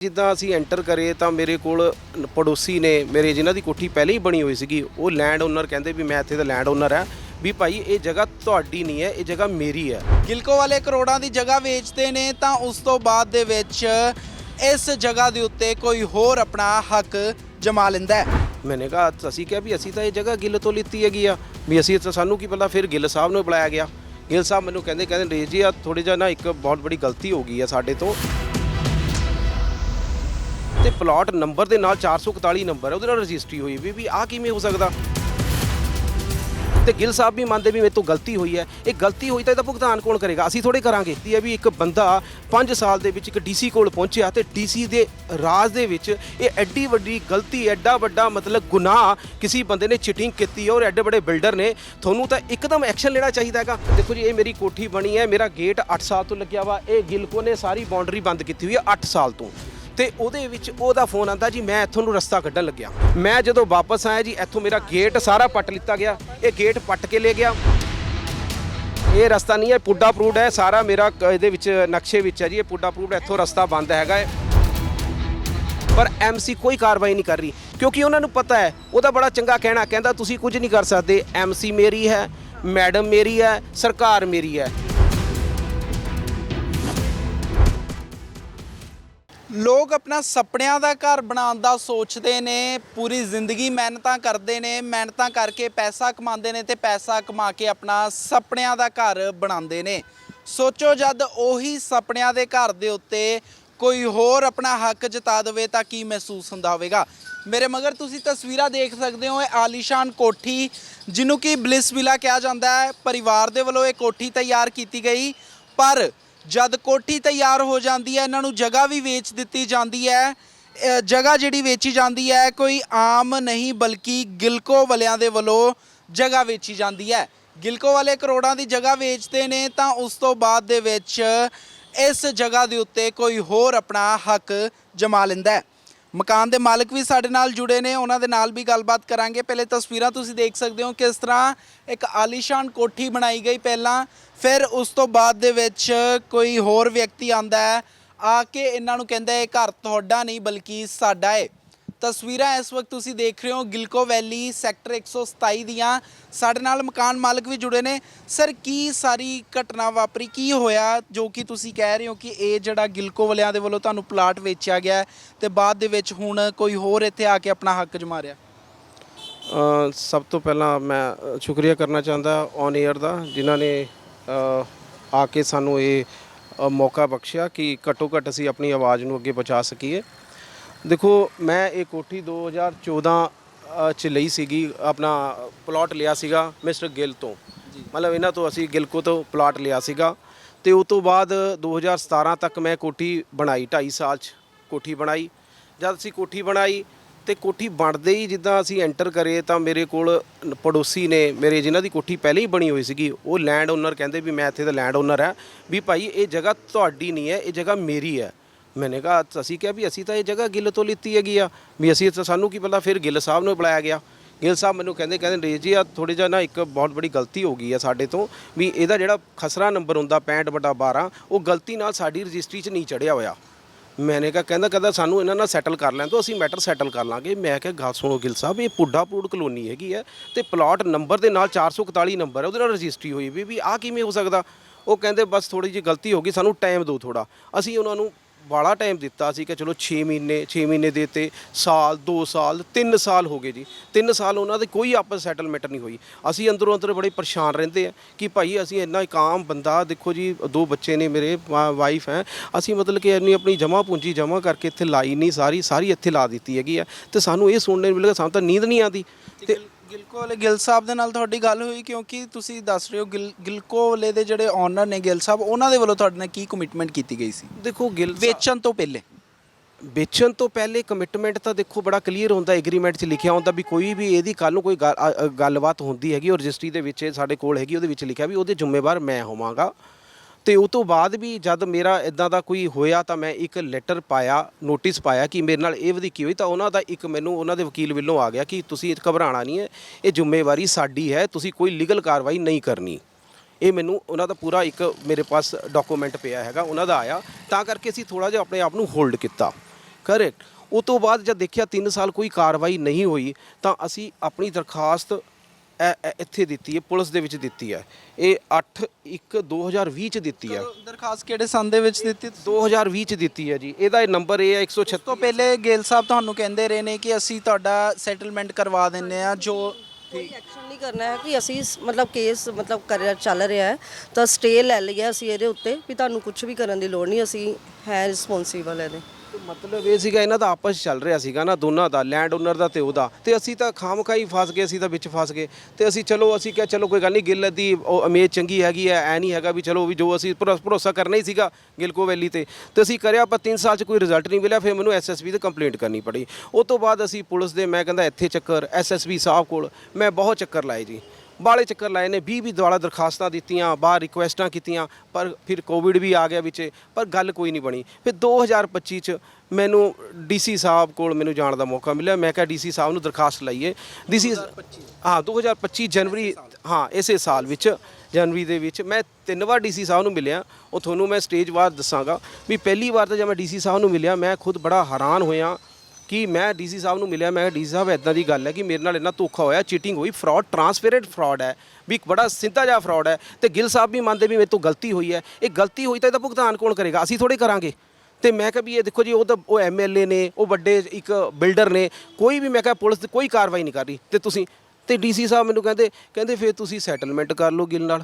ਜਿੱਦਾਂ ਅਸੀਂ ਐਂਟਰ ਕਰੇ ਤਾਂ ਮੇਰੇ ਕੋਲ ਪੜੋਸੀ ਨੇ ਮੇਰੇ ਜਿਨ੍ਹਾਂ ਦੀ ਕੋਠੀ ਪਹਿਲੇ ਹੀ ਬਣੀ ਹੋਈ ਸੀਗੀ ਉਹ ਲੈਂਡ ਓਨਰ ਕਹਿੰਦੇ ਵੀ ਮੈਂ ਇੱਥੇ ਦਾ ਲੈਂਡ ਓਨਰ ਹੈ ਵੀ ਭਾਈ ਇਹ ਜਗ੍ਹਾ ਤੁਹਾਡੀ ਨਹੀਂ ਹੈ ਇਹ ਜਗ੍ਹਾ ਮੇਰੀ ਹੈ। ਗਿਲਕੋ ਵਾਲੇ ਕਰੋੜਾਂ ਦੀ ਜਗ੍ਹਾ ਵੇਚਦੇ ਨੇ ਤਾਂ ਉਸ ਤੋਂ ਬਾਅਦ ਦੇ ਵਿੱਚ ਇਸ ਜਗ੍ਹਾ ਦੇ ਉੱਤੇ ਕੋਈ ਹੋਰ ਆਪਣਾ ਹੱਕ ਜਮਾ ਲੈਂਦਾ ਹੈ। ਮੈਨੇ ਕਿਹਾ ਅਸੀਂ ਕਿਹਾ ਵੀ ਅਸੀਂ ਤਾਂ ਇਹ ਜਗ੍ਹਾ ਗਿੱਲ ਤੋਂ ਲਿੱਤੀ ਹੈਗੀ ਆ ਵੀ ਅਸੀਂ ਤਾਂ ਸਾਨੂੰ ਕੀ ਪਤਾ ਫਿਰ ਗਿੱਲ ਸਾਹਿਬ ਨੂੰ ਬੁਲਾਇਆ ਗਿਆ। ਗਿੱਲ ਸਾਹਿਬ ਮੈਨੂੰ ਕਹਿੰਦੇ ਕਹਿੰਦੇ ਰੇਜ ਜੀ ਆ ਥੋੜੀ ਜਿਹਾ ਨਾ ਇੱਕ ਬਹੁਤ ਬੜੀ ਗਲਤੀ ਹੋ ਗਈ ਆ ਸਾਡੇ ਤੋਂ ਤੇ ਪਲਾਟ ਨੰਬਰ ਦੇ ਨਾਲ 441 ਨੰਬਰ ਹੈ, ਉਹਦੇ ਨਾਲ ਰਜਿਸਟਰੀ ਹੋਈ ਵੀ ਵੀ ਆ ਕਿਵੇਂ ਹੋ ਸਕਦਾ? ਤੇ ਗਿੱਲ ਸਾਹਿਬ ਵੀ ਮੰਨਦੇ ਵੀ ਮੇਰੇ ਤੋਂ ਗਲਤੀ ਹੋਈ ਹੈ। ਇਹ ਗਲਤੀ ਹੋਈ ਤਾਂ ਇਹਦਾ ਭੁਗਤਾਨ ਕੌਣ ਕਰੇਗਾ? ਅਸੀਂ ਥੋੜੇ ਕਰਾਂਗੇ। ਇਹ ਹੈ ਵੀ ਇੱਕ ਬੰਦਾ 5 ਸਾਲ ਦੇ ਵਿੱਚ ਇੱਕ ਡੀਸੀ ਕੋਲ ਪਹੁੰਚਿਆ ਤੇ ਡੀਸੀ ਦੇ ਰਾਜ ਦੇ ਵਿੱਚ ਇਹ ਐਡੀ ਵੱਡੀ ਗਲਤੀ, ਐਡਾ ਵੱਡਾ ਮਤਲਬ ਗੁਨਾਹ ਕਿਸੇ ਬੰਦੇ ਨੇ ਚੀਟਿੰਗ ਕੀਤੀ ਹੈ ਔਰ ਐਡੇ ਵੱਡੇ ਬਿਲਡਰ ਨੇ, ਤੁਹਾਨੂੰ ਤਾਂ ਇੱਕਦਮ ਐਕਸ਼ਨ ਲੈਣਾ ਚਾਹੀਦਾ ਹੈਗਾ। ਦੇਖੋ ਜੀ, ਇਹ ਮੇਰੀ ਕੋਠੀ ਬਣੀ ਹੈ, ਮੇਰਾ ਗੇਟ 8 ਸਾਲ ਤੋਂ ਲੱਗਿਆ ਵਾ, ਇਹ ਗਿਲਕੋ ਨੇ ਸਾਰੀ ਬਾਉਂਡਰੀ ਬੰਦ ਕੀਤੀ ਹੋਈ ਹੈ 8 ਸਾਲ ਤੋਂ। ਤੇ ਉਹਦੇ ਵਿੱਚ ਉਹਦਾ ਫੋਨ ਆਂਦਾ, ਜੀ, ਮੈਂ ਇੱਥੋਂ ਨੂੰ ਰਸਤਾ ਕੱਢਣ ਲੱਗਿਆ। ਮੈਂ ਜਦੋਂ ਵਾਪਸ ਆਇਆ ਜੀ, ਇੱਥੋਂ ਮੇਰਾ ਗੇਟ ਸਾਰਾ ਪੱਟ ਲਿੱਤਾ ਗਿਆ। ਇਹ ਗੇਟ ਪੱਟ ਕੇ ਲੈ ਗਿਆ। ਇਹ ਰਸਤਾ ਨਹੀਂ ਹੈ ਪੁੱਡਾ ਅਪਰੂਵਡ ਹੈ। ਸਾਰਾ ਮੇਰਾ ਕ- ਇਹਦੇ ਵਿੱਚ ਨਕਸ਼ੇ ਵਿੱਚ ਹੈ ਜੀ, ਇਹ ਪੁੱਡਾ ਅਪਰੂਵਡ ਇੱਥੋਂ ਰਸਤਾ ਬੰਦ ਹੈਗਾ ਹੈ। ਪਰ ਐਮਸੀ ਕੋਈ ਕਾਰਵਾਈ ਨਹੀਂ ਕਰ ਰਹੀ। ਕਿਉਂਕਿ ਉਹਨਾਂ ਨੂੰ ਪਤਾ ਹੈ, ਉਹਦਾ ਬੜਾ ਚੰਗਾ ਕਹਿਣਾ, ਕਹਿੰਦਾ, ਤੁਸੀਂ ਕੁਝ ਨਹੀਂ ਕਰ ਸਕਦੇ। ਐਮਸੀ ਮੇਰੀ ਹੈ, ਮੈਡਮ ਮੇਰੀ ਹੈ, ਸਰਕਾਰ ਮੇਰੀ ਹੈ। ਲੋਕ ਆਪਣਾ ਸੁਪਨਿਆਂ ਦਾ ਘਰ ਬਣਾਉਣ ਦਾ ਸੋਚਦੇ ਨੇ, ਪੂਰੀ ਜ਼ਿੰਦਗੀ ਮਿਹਨਤਾਂ ਕਰਦੇ ਨੇ, ਮਿਹਨਤਾਂ ਕਰਕੇ ਪੈਸਾ ਕਮਾਉਂਦੇ ਨੇ ਤੇ ਪੈਸਾ ਕਮਾ ਕੇ ਆਪਣਾ ਸੁਪਨਿਆਂ ਦਾ ਘਰ ਬਣਾਉਂਦੇ ਨੇ। ਸੋਚੋ ਜਦ ਉਹੀ ਸੁਪਨਿਆਂ ਦੇ ਘਰ ਦੇ ਉੱਤੇ ਕੋਈ ਹੋਰ ਆਪਣਾ ਹੱਕ ਜਤਾ ਦੇਵੇ ਤਾਂ ਕੀ ਮਹਿਸੂਸ ਹੁੰਦਾ ਹੋਵੇਗਾ? ਮੇਰੇ ਮਗਰ ਤੁਸੀਂ ਤਸਵੀਰਾਂ ਦੇਖ ਸਕਦੇ ਹੋ, ਇਹ ਆਲੀਸ਼ਾਨ ਕੋਠੀ, ਜਿਹਨੂੰ ਕਿ ਬਲਿਸ ਵਿਲਾ ਕਿਹਾ ਜਾਂਦਾ ਹੈ। ਪਰਿਵਾਰ ਦੇ ਵੱਲੋਂ ਇਹ ਕੋਠੀ ਤਿਆਰ ਕੀਤੀ ਗਈ, ਪਰ ਜਦ ਕੋਠੀ ਤਿਆਰ ਹੋ ਜਾਂਦੀ ਹੈ ਇਹਨਾਂ ਨੂੰ ਜਗ੍ਹਾ ਵੀ ਵੇਚ ਦਿੱਤੀ ਜਾਂਦੀ ਹੈ ਅ, ਜਗ੍ਹਾ ਜਿਹੜੀ ਵੇਚੀ ਜਾਂਦੀ ਹੈ ਕੋਈ ਆਮ ਨਹੀਂ ਬਲਕਿ ਗਿਲਕੋ ਵਾਲਿਆਂ ਦੇ ਵੱਲੋਂ ਜਗ੍ਹਾ ਵੇਚੀ ਜਾਂਦੀ ਹੈ। ਗਿਲਕੋ ਵਾਲੇ ਕਰੋੜਾਂ ਦੀ ਜਗ੍ਹਾ ਵੇਚਦੇ ਨੇ ਤਾਂ ਉਸ ਤੋਂ ਬਾਅਦ ਦੇ ਵਿੱਚ ਇਸ ਜਗ੍ਹਾ ਦੇ ਉੱਤੇ ਕੋਈ ਹੋਰ ਆਪਣਾ ਹੱਕ ਜਮਾ ਲੈਂਦਾ ਹੈ। ਮਕਾਨ ਦੇ ਮਾਲਕ ਵੀ ਸਾਡੇ ਨਾਲ ਜੁੜੇ ਨੇ, ਉਹਨਾਂ ਦੇ ਨਾਲ ਵੀ ਗੱਲਬਾਤ ਕਰਾਂਗੇ। ਪਹਿਲੇ ਤਸਵੀਰਾਂ ਤੁਸੀਂ ਦੇਖ ਸਕਦੇ ਹੋ ਕਿਸ ਤਰ੍ਹਾਂ ਇੱਕ ਆਲੀਸ਼ਾਨ ਕੋਠੀ ਬਣਾਈ ਗਈ ਪਹਿਲਾਂ। ਫਿਰ ਉਸ ਤੋਂ ਬਾਅਦ ਦੇ ਵਿੱਚ ਕੋਈ ਹੋਰ ਵਿਅਕਤੀ ਆਂਦਾ ਹੈ। ਆ ਕੇ ਇਹਨਾਂ ਨੂੰ ਕਹਿੰਦਾ ਇਹ ਘਰ ਤੁਹਾਡਾ ਨਹੀਂ, ਬਲਕਿ ਸਾਡਾ ਹੈ ਤਸਵੀਰਾਂ ਇਸ ਵਕਤ ਤੁਸੀਂ ਦੇਖ ਰਹੇ ਹੋ ਗਿਲਕੋ ਵੈਲੀ ਸੈਕਟਰ 127 ਦੀਆਂ। ਸਾਡੇ ਨਾਲ ਮਕਾਨ ਮਾਲਕ ਵੀ ਜੁੜੇ ਨੇ। ਸਰ, ਕੀ ਸਾਰੀ ਘਟਨਾ ਵਾਪਰੀ? ਕੀ ਹੋਇਆ? ਜੋ ਕਿ ਤੁਸੀਂ ਕਹਿ ਰਹੇ ਹੋ ਕਿ ਇਹ ਜਿਹੜਾ ਗਿਲਕੋ ਵਾਲਿਆਂ ਦੇ ਵੱਲੋਂ ਤੁਹਾਨੂੰ ਪਲਾਟ ਵੇਚਿਆ ਗਿਆ ਹੈ ਤੇ ਬਾਅਦ ਦੇ ਵਿੱਚ ਹੁਣ ਕੋਈ ਹੋਰ ਇੱਥੇ ਆ ਕੇ ਆਪਣਾ ਹੱਕ ਜਮਾ ਰਿਹਾ। ਸਭ ਤੋਂ ਪਹਿਲਾਂ ਮੈਂ ਸ਼ੁਕਰੀਆ ਕਰਨਾ ਚਾਹੁੰਦਾ ਔਨ 에ਅਰ ਦਾ, ਜਿਨ੍ਹਾਂ ਨੇ ਆ ਕੇ ਸਾਨੂੰ ਇਹ ਮੌਕਾ ਬਖਸ਼ਿਆ ਕਿ ਘੱਟੋ ਘੱਟ ਅਸੀਂ ਆਪਣੀ ਆਵਾਜ਼ ਨੂੰ ਅੱਗੇ ਪਹੁੰਚਾ ਸਕੀਏ। ਦੇਖੋ ਮੈਂ ਇਹ ਕੋਠੀ 2014 ਅ, ਚ ਲਈ ਸੀਗੀ ਆਪਣਾ ਪਲਾਟ ਲਿਆ ਸੀਗਾ ਮਿਸਟਰ ਗਿੱਲ ਤੋਂ। ਮਤਲਬ ਇਹਨਾਂ ਤੋਂ ਅਸੀਂ ਗਿਲਕੋ ਤੋਂ ਪਲਾਟ ਲਿਆ ਸੀਗਾ। ਤੇ ਉਸ ਤੋਂ ਬਾਅਦ 2017 ਤੱਕ ਮੈਂ ਕੋਠੀ ਬਣਾਈ 2.5 ਸਾਲ ਚ ਕੋਠੀ ਬਣਾਈ। ਜਦ ਅਸੀਂ ਕੋਠੀ ਬਣਾਈ ਤੇ ਕੋਠੀ ਬਣਦੇ ਹੀ ਜਿੱਦਾਂ ਅਸੀਂ ਐਂਟਰ ਕਰੇ ਤਾਂ ਮੇਰੇ ਕੋਲ ਪੜੋਸੀ ਨੇ ਮੇਰੇ ਜਿਨ੍ਹਾਂ ਦੀ ਕੋਠੀ ਪਹਿਲੇ ਹੀ ਬਣੀ ਹੋਈ ਸੀਗੀ ਉਹ ਲੈਂਡ ਓਨਰ ਕਹਿੰਦੇ ਵੀ ਮੈਂ ਇੱਥੇ ਦਾ ਲੈਂਡ ਓਨਰ ਹੈ ਵੀ ਭਾਈ ਇਹ ਜਗ੍ਹਾ ਤੁਹਾਡੀ ਨਹੀਂ ਹੈ ਇਹ ਜਗ੍ਹਾ ਮੇਰੀ ਹੈ। ਮੈਨੇ ਕਿਹਾ ਅਸੀਂ ਕਿਹਾ ਵੀ ਅਸੀਂ ਤਾਂ ਇਹ ਜਗ੍ਹਾ ਗਿੱਲ ਤੋਂ ਲਿੱਤੀ ਹੈਗੀ ਆ ਵੀ ਅਸੀਂ ਤਾਂ ਸਾਨੂੰ ਕੀ ਪਤਾ ਫਿਰ ਗਿੱਲ ਸਾਹਿਬ ਨੂੰ ਬੁਲਾਇਆ ਗਿਆ ਗਿੱਲ ਸਾਹਿਬ ਮੈਨੂੰ ਕਹਿੰਦੇ ਕਹਿੰਦੇ ਰੇਜ ਜੀ ਆ ਥੋੜੀ ਜਿਹਾ ਨਾ ਇੱਕ ਬਹੁਤ ਬੜੀ ਗਲਤੀ ਹੋ ਗਈ ਆ ਸਾਡੇ ਤੋਂ ਵੀ ਇਹਦਾ ਜਿਹੜਾ ਖਸਰਾ ਨੰਬਰ ਹੁੰਦਾ 65 ਬਟਾ 12 ਉਹ ਗਲਤੀ ਨਾਲ ਸਾਡੀ ਰਜਿਸਟਰੀ 'ਚ ਨਹੀਂ ਚੜਿਆ ਹੋਇਆ ਮੈਨੇ ਕਿਹਾ ਕਹਿੰਦਾ ਕਹਿੰਦਾ ਸਾਨੂੰ ਇਹਨਾਂ ਨਾਲ ਸੈਟਲ ਕਰ ਲੈਣ ਤੋਂ ਅਸੀਂ ਮੈਟਰ ਸੈਟਲ ਕਰ ਲਾਂਗੇ ਮੈਂ ਕਿਹਾ ਗੱਲ ਸੁਣੋ ਗਿੱਲ ਸਾਹਿਬ ਇਹ ਪੁੱਡਾ ਪੂੜ ਕਲੋਨੀ ਹੈਗੀ ਹੈ ਤੇ ਪਲਾਟ ਨੰਬਰ ਦੇ ਨਾਲ 441 ਨੰਬਰ ਹੈ ਉਹਦੇ ਨਾਲ ਰਜਿਸਟਰੀ ਹੋਈ ਵੀ ਵੀ ਆ ਕਿਵੇਂ ਹੋ ਸਕਦਾ ਉਹ ਕਹਿੰਦੇ ਬਸ ਥੋੜੀ ਜਿਹੀ ਗਲਤੀ ਹੋ ਗਈ ਸਾਨੂੰ ਟਾਈਮ ਦਿਓ ਥੋੜਾ ਅਸੀਂ ਉਹਨਾਂ ਨੂੰ ਬਾਲਾ ਟਾਈਮ ਦਿੱਤਾ ਸੀ ਕਿ ਚਲੋ 6 ਮਹੀਨੇ 6 ਮਹੀਨੇ ਦੇਤੇ ਸਾਲ 2 ਸਾਲ 3 ਸਾਲ ਹੋ ਗਏ ਜੀ। 3 ਸਾਲ ਉਹਨਾਂ ਦੇ ਕੋਈ ਆਪਸ ਸੈਟਲਮੈਂਟ ਨਹੀਂ ਹੋਈ। ਅਸੀਂ ਅੰਦਰੋਂ ਅੰਦਰ ਬੜੇ ਪਰੇਸ਼ਾਨ ਰਹਿੰਦੇ ਆ ਕਿ ਭਾਈ ਅਸੀਂ ਇੰਨਾ ਇੱਕ ਆਮ ਬੰਦਾ, ਦੇਖੋ ਜੀ, ਦੋ ਬੱਚੇ ਨੇ ਮੇਰੇ ਵਾਈਫ ਹੈ। ਅਸੀਂ ਮਤਲਬ ਕਿ ਇੰਨੀ ਆਪਣੀ ਜਮ੍ਹਾਂ ਪੂੰਜੀ ਜਮ੍ਹਾਂ ਕਰਕੇ ਇੱਥੇ ਲਾਈ ਨਹੀਂ, ਸਾਰੀ ਸਾਰੀ ਇੱਥੇ ਲਾ ਦਿੱਤੀ ਹੈਗੀ ਆ। ਤੇ ਸਾਨੂੰ ਇਹ ਸੁਣਨੇ ਨੂੰ ਮਿਲੇਗਾ ਸਾਨੂੰ ਤਾਂ ਨੀਂਦ ਨਹੀਂ ਆਉਂਦੀ। ਤੇ ਗਿਲਕੋ ਵਾਲੇ ਗਿੱਲ ਸਾਹਿਬ ਦੇ ਨਾਲ ਤੁਹਾਡੀ ਗੱਲ ਹੋਈ ਕਿਉਂਕਿ ਤੁਸੀਂ ਦੱਸ ਰਹੇ ਹੋ ਗਿਲ- ਗਿਲਕੋ ਵਾਲੇ ਦੇ ਜਿਹੜੇ ਓਨਰ ਨੇ ਗਿੱਲ ਸਾਹਿਬ ਉਹਨਾਂ ਦੇ ਵੱਲੋਂ ਤੁਹਾਡੇ ਨਾਲ ਕੀ ਕਮਿਟਮੈਂਟ ਕੀਤੀ ਗਈ ਸੀ? ਦੇਖੋ ਗਿੱਲ ਵੇਚਣ ਤੋਂ ਪਹਿਲੇ। ਵੇਚਣ ਤੋਂ ਪਹਿਲੇ ਕਮਿਟਮੈਂਟ ਤਾਂ ਦੇਖੋ ਬੜਾ ਕਲੀਅਰ ਹੁੰਦਾ ਐਗਰੀਮੈਂਟ 'ਚ ਲਿਖਿਆ ਹੁੰਦਾ ਵੀ ਕੋਈ ਵੀ ਇਹਦੀ ਕੱਲ ਨੂੰ ਕੋਈ ਗੱਲ- ਅ- ਅ- ਗੱਲਬਾਤ ਹੁੰਦੀ ਹੈਗੀ ਉਹ ਰਜਿਸਟਰੀ ਦੇ ਵਿੱਚ ਇਹ ਸਾਡੇ ਕੋਲ ਹੈਗੀ ਉਹਦੇ ਵਿੱਚ ਲਿਖਿਆ ਵੀ ਉਹਦੇ ਜ਼ਿੰਮੇਵਾਰ ਮੈਂ ਹੋਵਾਂਗਾ। ਤੇ ਉਹ ਤੋਂ ਬਾਅਦ ਵੀ ਜਦ ਮੇਰਾ ਇਦਾਂ ਦਾ ਕੋਈ ਹੋਇਆ ਤਾਂ ਮੈਂ ਇੱਕ ਲੈਟਰ ਪਾਇਆ ਨੋਟਿਸ ਪਾਇਆ ਕਿ ਮੇਰੇ ਨਾਲ ਇਹ ਵਧੀਕੀ ਹੋਈ ਤਾਂ ਉਹਨਾਂ ਦਾ ਇੱਕ ਮੈਨੂੰ ਉਹਨਾਂ ਦੇ ਵਕੀਲ ਵੱਲੋਂ ਆ ਗਿਆ ਕਿ ਤੁਸੀਂ ਇਹ ਘਬਰਾਉਣਾ ਨਹੀਂ ਹੈ, ਇਹ ਜ਼ਿੰਮੇਵਾਰੀ ਸਾਡੀ ਹੈ, ਤੁਸੀਂ ਕੋਈ ਲੀਗਲ ਕਾਰਵਾਈ ਨਹੀਂ ਕਰਨੀ। ਇਹ ਮੈਨੂੰ ਉਹਨਾਂ ਦਾ ਪੂਰਾ ਇੱਕ ਮੇਰੇ ਪਾਸ ਡਾਕੂਮੈਂਟ ਪਿਆ ਹੈਗਾ, ਉਹਨਾਂ ਦਾ ਆਇਆ। ਤਾਂ ਕਰਕੇ ਅਸੀਂ ਥੋੜਾ ਜਿਹਾ ਆਪਣੇ ਆਪ ਨੂੰ ਹੋਲਡ ਕੀਤਾ। ਕਰੈਕਟ ਉਹ ਤੋਂ ਬਾਅਦ ਜਦ ਦੇਖਿਆ 3 ਸਾਲ ਕੋਈ ਕਾਰਵਾਈ ਨਹੀਂ ਹੋਈ, ਤਾਂ ਅਸੀਂ ਆਪਣੀ ਦਰਖਾਸਤ ਇੱਥੇ ਦਿੱਤੀ ਹੈ ਪੁਲਿਸ ਦੇ ਵਿੱਚ ਦਿੱਤੀ ਹੈ। ਇਹ 8 1 2020 ਚ ਦਿੱਤੀ ਹੈ। ਦਰਖਾਸਤ ਕਿਹੜੇ ਸੰਨ ਦੇ ਵਿੱਚ ਦਿੱਤੀ ਤੁਸੀਂ? 2020 ਚ ਦਿੱਤੀ ਹੈ ਜੀ। ਇਹਦਾ ਨੰਬਰ ਇਹ ਹੈ 136 ਤੋਂ ਪਹਿਲੇ ਗੇਲ ਸਾਹਿਬ ਤੁਹਾਨੂੰ ਕਹਿੰਦੇ ਰਹੇ ਨੇ ਕਿ ਅਸੀਂ ਤੁਹਾਡਾ ਸੈਟਲਮੈਂਟ ਕਰਵਾ ਦਿੰਨੇ ਆ ਜੋ ਕੋਈ ਐਕਸ਼ਨ ਨਹੀਂ ਕਰਨਾ ਹੈ ਕਿ ਅਸੀਂ ਮਤਲਬ ਕੇਸ ਮਤਲਬ ਕਰ ਚੱਲ ਰਿਹਾ ਹੈ। ਤਾਂ ਸਟੇ ਲੈ ਲਈ ਹੈ ਅਸੀਂ ਇਹਦੇ ਉੱਤੇ ਵੀ ਤੁਹਾਨੂੰ ਕੁਝ ਵੀ ਕਰਨ ਦੀ ਲੋੜ ਨਹੀਂ ਅਸੀਂ ਹੈ ਰਿਸਪੌਂਸੀਬਲ ਇਹਦੇ। ਮਤਲਬ ਇਹ ਸੀਗਾ ਇਹਨਾਂ ਦਾ ਆਪਸ 'ਚ ਚੱਲ ਰਿਹਾ ਸੀਗਾ ਨਾ, ਦੋਨਾਂ ਦਾ ਲੈਂਡ ਓਨਰ ਦਾ ਤੇ ਉਹਦਾ। ਤੇ ਅਸੀਂ ਤਾਂ ਖਾਮਖਾਈ ਫਸ ਗਏ, ਅਸੀਂ ਤਾਂ ਵਿੱਚ ਫਸ ਗਏ। ਤੇ ਅਸੀਂ ਚਲੋ, ਅਸੀਂ ਕਿਹਾ, ਚਲੋ ਕੋਈ ਗੱਲ ਨਹੀਂ, ਗਿੱਲ ਦੀ ਉਹ ਇਮੇਜ ਚੰਗੀ ਹੈਗੀ ਐ ਐ ਨਹੀਂ ਹੈਗਾ ਵੀ ਚਲੋ ਵੀ ਜੋ ਅਸੀਂ ਭਰੋ- ਭਰੋਸਾ ਕਰਨਾ ਹੀ ਸੀਗਾ ਗਿਲਕੋ ਵੈਲੀ ਤੇ। ਤੇ ਅਸੀਂ ਕਰਿਆ ਪਰ 3 ਸਾਲ 'ਚ ਕੋਈ ਰਿਜ਼ਲਟ ਨਹੀਂ ਮਿਲਿਆ, ਫਿਰ ਮੈਨੂੰ ਐਸਐਸਬੀ ਤੇ ਕੰਪਲੇਂਟ ਕਰਨੀ ਪੜੀ। ਉਹ ਤੋਂ ਬਾਅਦ ਅਸੀਂ ਪੁਲਿਸ ਦੇ, ਮੈਂ ਕਹਿੰਦਾ ਇੱਥੇ ਚੱਕਰ ਐਸਐਸਬੀ ਸਾਹਿਬ ਕੋਲ, ਮੈਂ ਬਹੁਤ ਚੱਕਰ ਲਾਏ ਜੀ। ਬਾਲੇ ਚੱਕਰ ਲਾਏ ਨੇ 20 20 ਦੁਆਲਾ ਦਰਖਾਸਤਾਂ ਦਿੱਤੀਆਂ ਬਾਹਰ ਰਿਕੁਐਸਟਾਂ ਕੀਤੀਆਂ ਪਰ ਫਿਰ ਕੋਵਿਡ ਵੀ ਆ ਗਿਆ ਵਿੱਚ ਪਰ ਗੱਲ ਕੋਈ ਨਹੀਂ ਬਣੀ। ਫਿਰ 2025 ਚ ਮੈਨੂੰ ਡੀਸੀ ਸਾਹਿਬ ਕੋਲ ਮੈਨੂੰ ਜਾਣ ਦਾ ਮੌਕਾ ਮਿਲਿਆ। ਮੈਂ ਕਿਹਾ ਡੀਸੀ ਸਾਹਿਬ ਨੂੰ ਦਰਖਾਸਤ ਲਾਈਏ। ਡੀਸੀ ਹਾਂ 2025 ਜਨਵਰੀ ਹਾਂ ਇਸੇ ਸਾਲ ਵਿੱਚ ਜਨਵਰੀ ਦੇ ਵਿੱਚ ਮੈਂ ਤਿੰਨ ਵਾਰ ਡੀਸੀ ਸਾਹਿਬ ਨੂੰ ਮਿਲਿਆ। ਉਹ ਤੁਹਾਨੂੰ ਮੈਂ ਸਟੇਜ ਬਾਅਦ ਦੱਸਾਂਗਾ ਵੀ ਪਹਿਲੀ ਵਾਰ ਤਾਂ ਜਦ ਮੈਂ ਡੀਸੀ ਸਾਹਿਬ ਨੂੰ ਮਿਲਿਆ ਮੈਂ ਖੁਦ ਬੜਾ ਹੈਰਾਨ ਹੋਇਆ ਕਿ ਮੈਂ ਡੀਸੀ ਸਾਹਿਬ ਨੂੰ ਮਿਲਿਆ, ਮੈਂ ਡੀਸੀ ਸਾਹਿਬ ਇਦਾਂ ਦੀ ਗੱਲ ਹੈ ਕਿ ਮੇਰੇ ਨਾਲ ਇੰਨਾ ਧੋਖਾ ਹੋਇਆ ਚੀਟਿੰਗ ਹੋਈ ਫਰਾਡ ਟਰਾਂਸਪੇਰੈਂਟ ਫਰਾਡ ਹੈ, ਵੀ ਇੱਕ ਬੜਾ ਸਿੱਧਾ ਜਿਹਾ ਫਰਾਡ ਹੈ ਤੇ ਗਿੱਲ ਸਾਹਿਬ ਵੀ ਮੰਨਦੇ ਵੀ ਮੇਰੇ ਤੋਂ ਗਲਤੀ ਹੋਈ ਹੈ। ਇਹ ਗਲਤੀ ਹੋਈ ਤਾਂ ਇਹਦਾ ਭੁਗਤਾਨ ਕੌਣ ਕਰੇਗਾ? ਅਸੀਂ ਥੋੜੇ ਕਰਾਂਗੇ। ਤੇ ਮੈਂ ਕਿਹਾ ਵੀ ਇਹ ਦੇਖੋ ਜੀ, ਉਹ ਤਾਂ ਉਹ ਐਮਐਲਏ ਨੇ, ਉਹ ਵੱਡੇ ਇੱਕ ਬਿਲਡਰ ਨੇ, ਕੋਈ ਵੀ ਮੈਂ ਕਿਹਾ ਪੁਲਿਸ ਕੋਈ ਕਾਰਵਾਈ ਨਹੀਂ ਕਰ ਰਹੀ। ਤੇ ਤੁਸੀਂ, ਤੇ ਡੀਸੀ ਸਾਹਿਬ ਮੈਨੂੰ ਕਹਿੰਦੇ ਕਹਿੰਦੇ ਫਿਰ ਤੁਸੀਂ ਸੈਟਲਮੈਂਟ ਕਰ ਲਓ ਗਿੱਲ ਨਾਲ।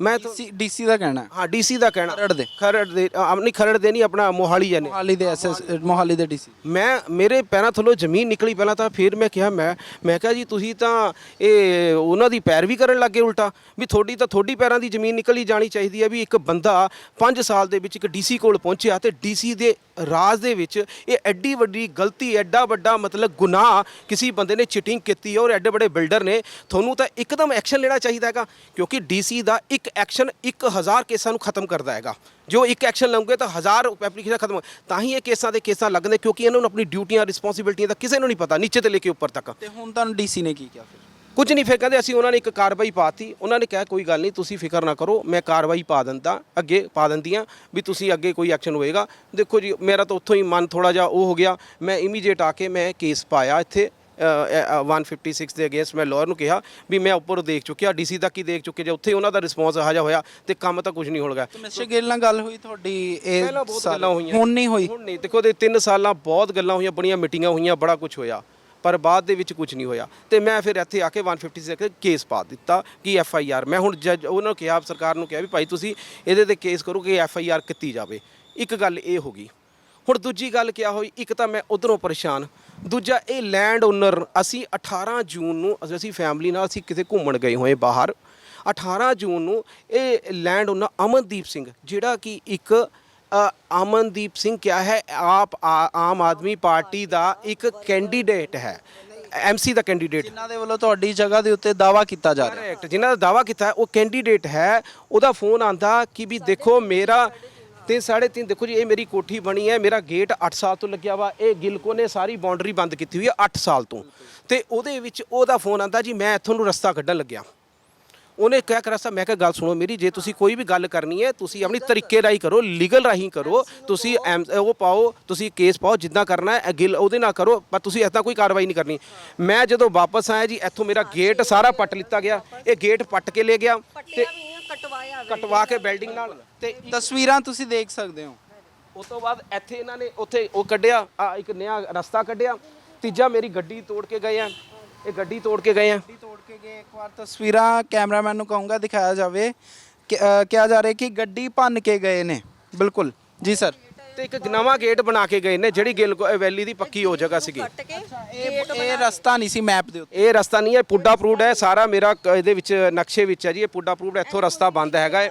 ਮੈਂ ਤਾਂ ਡੀਸੀ ਦਾ ਕਹਿਣਾ ਹੈ। ਡੀਸੀ ਦਾ ਕਹਿਣਾ ਖਰੜ ਦੇ। ਖਰੜ ਦੇ ਨਹੀਂ ਖਰੜ ਦੇ ਨਹੀਂ ਆਪਣਾ ਮੋਹਾਲੀ ਜਾਨੇ ਮੋਹਾਲੀ ਦੇ ਐਸਐਸ ਮੋਹਾਲੀ ਦੇ ਡੀਸੀ ਮੈਂ ਮੇਰੇ ਪੈਰਾਂ ਥੱਲੋਂ ਜ਼ਮੀਨ ਨਿਕਲੀ ਪਹਿਲਾਂ ਤਾਂ ਫਿਰ ਮੈਂ ਕਿਹਾ ਮੈਂ ਮੈਂ ਕਿਹਾ ਜੀ ਤੁਸੀਂ ਤਾਂ ਇਹ ਉਹਨਾਂ ਦੀ ਪੈਰਵੀ ਕਰਨ ਲੱਗੇ ਉਲਟਾ ਵੀ ਤੁਹਾਡੀ ਤਾਂ ਤੁਹਾਡੀ ਪੈਰਾਂ ਦੀ ਜ਼ਮੀਨ ਨਿਕਲੀ ਜਾਣੀ ਚਾਹੀਦੀ ਹੈ ਵੀ ਇੱਕ ਬੰਦਾ 5 ਸਾਲ ਦੇ ਵਿੱਚ ਇੱਕ ਡੀਸੀ ਕੋਲ ਪਹੁੰਚਿਆ ਤੇ ਡੀਸੀ ਦੇ ਰਾਜ ਦੇ ਵਿੱਚ ਇਹ ਐਡੀ ਵੱਡੀ ਗਲਤੀ, ਐਡਾ ਵੱਡਾ ਮਤਲਬ ਗੁਨਾਹ ਕਿਸੇ ਬੰਦੇ ਨੇ ਚੀਟਿੰਗ ਕੀਤੀ ਹੈ ਔਰ ਐਡੇ ਵੱਡੇ ਬਿਲਡਰ ਨੇ, ਤੁਹਾਨੂੰ ਤਾਂ ਇੱਕਦਮ ਐਕਸ਼ਨ ਲੈਣਾ ਚਾਹੀਦਾ ਹੈਗਾ, ਕਿਉਂਕਿ ਡੀਸੀ ਦਾ ਇੱਕ ਐਕਸ਼ਨ 1000 ਕੇਸਾਂ ਨੂੰ ਖਤਮ ਕਰਦਾ ਹੈਗਾ। ਜੋ ਇੱਕ ਐਕਸ਼ਨ ਲਓਗੇ ਤਾਂ ਹਜ਼ਾਰ ਐਪਲੀਕੇਸ਼ਨ ਖਤਮ ਤਾਂ ਹੀ ਇਹ ਕੇਸਾਂ ਦੇ ਕੇਸਾਂ ਲੱਗਦੇ ਕਿਉਂਕਿ ਇਹਨਾਂ ਨੂੰ ਆਪਣੀ ਡਿਊਟੀਆਂ, ਰਿਸਪੌਂਸਿਬਿਲਟੀਆਂ ਦਾ ਕਿਸੇ ਨੂੰ ਨਹੀਂ ਪਤਾ, ਨੀਚੇ 'ਤੇ ਲੈ ਕੇ ਉੱਪਰ ਤੱਕ। ਤੇ ਹੁਣ ਤੁਹਾਨੂੰ ਡੀਸੀ ਨੇ ਕੀ ਕਿਹਾ ਫਿਰ? ਕੁਝ ਨਹੀਂ ਫਿਰ ਕਹਿੰਦੇ ਅਸੀਂ ਉਹਨਾਂ ਨੇ ਇੱਕ ਕਾਰਵਾਈ ਪਾਤੀ। ਉਹਨਾਂ ਨੇ ਕਿਹਾ ਕੋਈ ਗੱਲ ਨਹੀਂ ਤੁਸੀਂ ਫਿਕਰ ਨਾ ਕਰੋ ਮੈਂ ਕਾਰਵਾਈ ਪਾ ਦਿੰਦਾ ਅੱਗੇ ਪਾ ਦਿੰਦੀਆਂ ਵੀ ਤੁਸੀਂ ਅੱਗੇ ਕੋਈ ਐਕਸ਼ਨ ਹੋਏਗਾ। ਦੇਖੋ ਜੀ ਮੇਰਾ ਤਾਂ ਉੱਥੋਂ ਹੀ ਮਨ ਥੋੜਾ ਜਿਹਾ ਉਹ ਹੋ ਗਿਆ। ਮੈਂ ਇਮੀਡੀਏਟ ਆ ਕੇ ਮੈਂ ਕੇਸ ਪਾਇਆ ਇੱਥੇ ਅ, ਅ, 156 ਦੇ ਅਗੇਂਸਟ ਮੈਂ ਲਾਅਰ ਨੂੰ ਕਿਹਾ ਵੀ ਮੈਂ ਉੱਪਰ ਦੇਖ ਚੁੱਕਿਆ ਡੀਸੀ ਤੱਕ ਹੀ ਦੇਖ ਚੁੱਕੇ ਜੇ ਉੱਥੇ ਉਹਨਾਂ ਦਾ ਰਿਸਪੌਂਸ ਇਹੋ ਜਿਹਾ ਹੋਇਆ ਤੇ ਕੰਮ ਤਾਂ ਕੁਝ ਨਹੀਂ ਹੋਣਗਾ। ਮਿਸਟਰ ਗਿੱਲ ਨਾਲ ਗੱਲ ਹੋਈ ਤੁਹਾਡੀ ਇਹ ਪਹਿਲਾਂ ਬਹੁਤ ਗੱਲਾਂ ਹੋਈਆਂ। ਹੁਣ ਨਹੀਂ ਹੋਈ? ਹੁਣ ਨਹੀਂ। ਦੇਖੋ ਦੇ 3 ਸਾਲਾਂ ਬਹੁਤ ਗੱਲਾਂ ਹੋਈਆਂ ਬੜੀਆਂ ਮੀਟਿੰਗਾਂ ਹੋਈਆਂ ਬੜਾ ਕੁਝ ਹੋਇਆ। ਪਰ ਬਾਅਦ ਦੇ ਵਿੱਚ ਕੁਝ ਨਹੀਂ ਹੋਇਆ। ਤੇ ਮੈਂ ਫਿਰ ਇੱਥੇ ਆ ਕੇ 156 ਦੇ ਕੇਸ ਪਾ ਦਿੱਤਾ ਕਿ ਐਫ ਆਈ ਆਰ ਮੈਂ ਹੁਣ ਜੱਜ ਉਹਨਾਂ ਨੂੰ ਕਿਹਾ, ਸਰਕਾਰ ਨੂੰ ਕਿਹਾ ਵੀ ਭਾਈ ਤੁਸੀਂ ਇਹਦੇ ਤੇ ਕੇਸ ਕਰੋ ਕਿ ਐਫ ਆਈ ਆਰ ਕੀਤੀ ਜਾਵੇ। ਇੱਕ ਗੱਲ ਇਹ ਹੋ ਗਈ। ਹੁਣ ਦੂਜੀ ਗੱਲ ਕਿਆ ਹੋਈ? ਇੱਕ ਤਾਂ ਮੈਂ ਉਧਰੋਂ ਪਰੇਸ਼ਾਨ। ਦੂਜਾ ਇਹ ਲੈਂਡ ਓਨਰ ਅਸੀਂ 18 ਜੂਨ ਨੂੰ ਅਸੀਂ ਫੈਮਿਲੀ ਨਾਲ ਅਸੀਂ ਕਿਤੇ ਘੁੰਮਣ ਗਏ ਹੋਏ ਬਾਹਰ। 18 ਜੂਨ ਨੂੰ ਇਹ ਲੈਂਡ ਓਨਰ ਅਮਨਦੀਪ ਸਿੰਘ, ਜਿਹੜਾ ਕਿ ਇੱਕ ਅਮਨਦੀਪ ਸਿੰਘ ਕਿਆ ਹੈ? ਆਪ ਆਮ ਆਦਮੀ ਪਾਰਟੀ ਦਾ ਇੱਕ ਕੈਂਡੀਡੇਟ ਹੈ। ਐਮਸੀ ਦਾ ਕੈਂਡੀਡੇਟ ਜਿਨ੍ਹਾਂ ਦੇ ਵੱਲੋਂ ਤੁਹਾਡੀ ਜਗ੍ਹਾ ਦੇ ਉੱਤੇ ਦਾਵਾ ਕੀਤਾ ਜਾ ਰਿਹਾ ਕਰੈਕਟ ਜਿਨ੍ਹਾਂ ਦਾ ਦਾਵਾ ਕੀਤਾ ਹੈ, ਉਹ ਕੈਂਡੀਡੇਟ ਹੈ। ਉਹਦਾ ਫੋਨ ਆਂਦਾ ਕਿ ਵੀ ਦੇਖੋ ਮੇਰਾ ਤੇ ਸਾਢੇ ਤਿੰਨ ਦੇਖੋ ਜੀ ਇਹ ਮੇਰੀ ਕੋਠੀ ਬਣੀ ਹੈ ਮੇਰਾ ਗੇਟ 8 ਸਾਲ ਤੋਂ ਲੱਗਿਆ ਵਾ ਇਹ ਗਿਲਕੋ ਨੇ ਸਾਰੀ ਬਾਉਂਡਰੀ ਬੰਦ ਕੀਤੀ ਹੋਈ ਹੈ 8 ਸਾਲ ਤੋਂ। ਤੇ ਉਹਦੇ ਵਿੱਚ ਉਹਦਾ ਫੋਨ ਆਂਦਾ ਜੀ ਮੈਂ ਇੱਥੋਂ ਨੂੰ ਰਸਤਾ ਕੱਢਣ ਲੱਗਿਆ। ਉਹਨੇ ਕਿਹਾ ਕਰ ਰਸਤਾ ਮੈਂ ਕਿਹਾ ਗੱਲ ਸੁਣੋ ਮੇਰੀ ਜੇ ਤੁਸੀਂ ਕੋਈ ਵੀ ਗੱਲ ਕਰਨੀ ਹੈ ਤੁਸੀਂ ਆਪਣੀ ਤਰੀਕੇ ਰਾਹੀਂ ਕਰੋ ਲੀਗਲ ਰਾਹੀਂ ਕਰੋ ਤੁਸੀਂ ਐਮ- ਉਹ ਪਾਓ ਤੁਸੀਂ ਕੇਸ ਪਾਓ ਜਿੱਦਾਂ ਕਰਨਾ ਹੈ ਗਿਲ ਉਹਦੇ ਨਾਲ ਕਰੋ ਪਰ ਤੁਸੀਂ ਇੱਦਾਂ ਕੋਈ ਕਾਰਵਾਈ ਨਹੀਂ ਕਰਨੀ। ਮੈਂ ਜਦੋਂ ਵਾਪਸ ਆਇਆ ਜੀ ਇੱਥੋਂ ਮੇਰਾ ਗੇਟ ਸਾਰਾ ਪੱਟ ਲਿੱਤਾ ਗਿਆ ਇਹ ਗੇਟ ਪੱਟ ਕੇ ਲੈ ਗਿਆ ਤੇ ਕਟਵਾ ਕੇ ਬਿਲਡਿੰਗ ਨਾਲ। ਤੇ ਤਸਵੀਰਾਂ ਤੁਸੀਂ ਦੇਖ ਸਕਦੇ ਹੋ। ਉਸ ਤੋਂ ਬਾਅਦ ਇੱਥੇ ਇਹਨਾਂ ਨੇ ਉੱਥੇ ਉਹ ਕੱਢਿਆ ਆ ਇੱਕ ਨया ਰਸਤਾ ਕੱਢਿਆ ਤੀਜਾ ਮੇਰੀ ਗੱਡੀ ਤੋੜ ਕੇ ਗਏ ਆ। ਇਹ ਗੱਡੀ ਤੋੜ ਕੇ ਗਏ ਆ। ਗੱਡੀ ਤੋੜ ਕੇ ਗਏ। ਇੱਕ ਵਾਰ ਤਸਵੀਰਾਂ ਕੈਮਰਾਮੈਨ ਨੂੰ ਕਹੂੰਗਾ ਦਿਖਾਇਆ ਜਾਵੇ। ਕਿਹਾ ਜਾ ਰਿਹਾ ਕਿ ਗੱਡੀ ਭੰਨ ਕੇ ਗਏ ਨੇ। ਬਿਲਕੁਲ। ਜੀ ਸਰ। ਤੇ ਇੱਕ ਨਵਾਂ ਗੇਟ ਬਣਾ ਕੇ ਗਏ ਨੇ ਜਿਹੜੀ ਗਿੱਲ ਵੈਲੀ ਦੀ ਪੱਕੀ ਹੋ ਜਗ੍ਹਾ ਸੀਗੀ। ਇਹ ਇਹ ਰਸਤਾ ਨਹੀਂ ਸੀ ਮੈਪ ਦੇ ਉੱਤੇ। ਇਹ ਰਸਤਾ ਨਹੀਂ ਹੈ ਪੁੱਡਾ ਅਪਰੂਵਡ ਹੈ ਸਾਰਾ ਮੇਰਾ ਇਹਦੇ ਵਿੱਚ ਨਕਸ਼ੇ ਵਿੱਚ ਹੈ ਜੀ ਇਹ ਪੁੱਡਾ ਅਪਰੂਵਡ ਇੱਥੋਂ ਰਸਤਾ ਬੰਦ ਹੈਗਾ ਹੈ।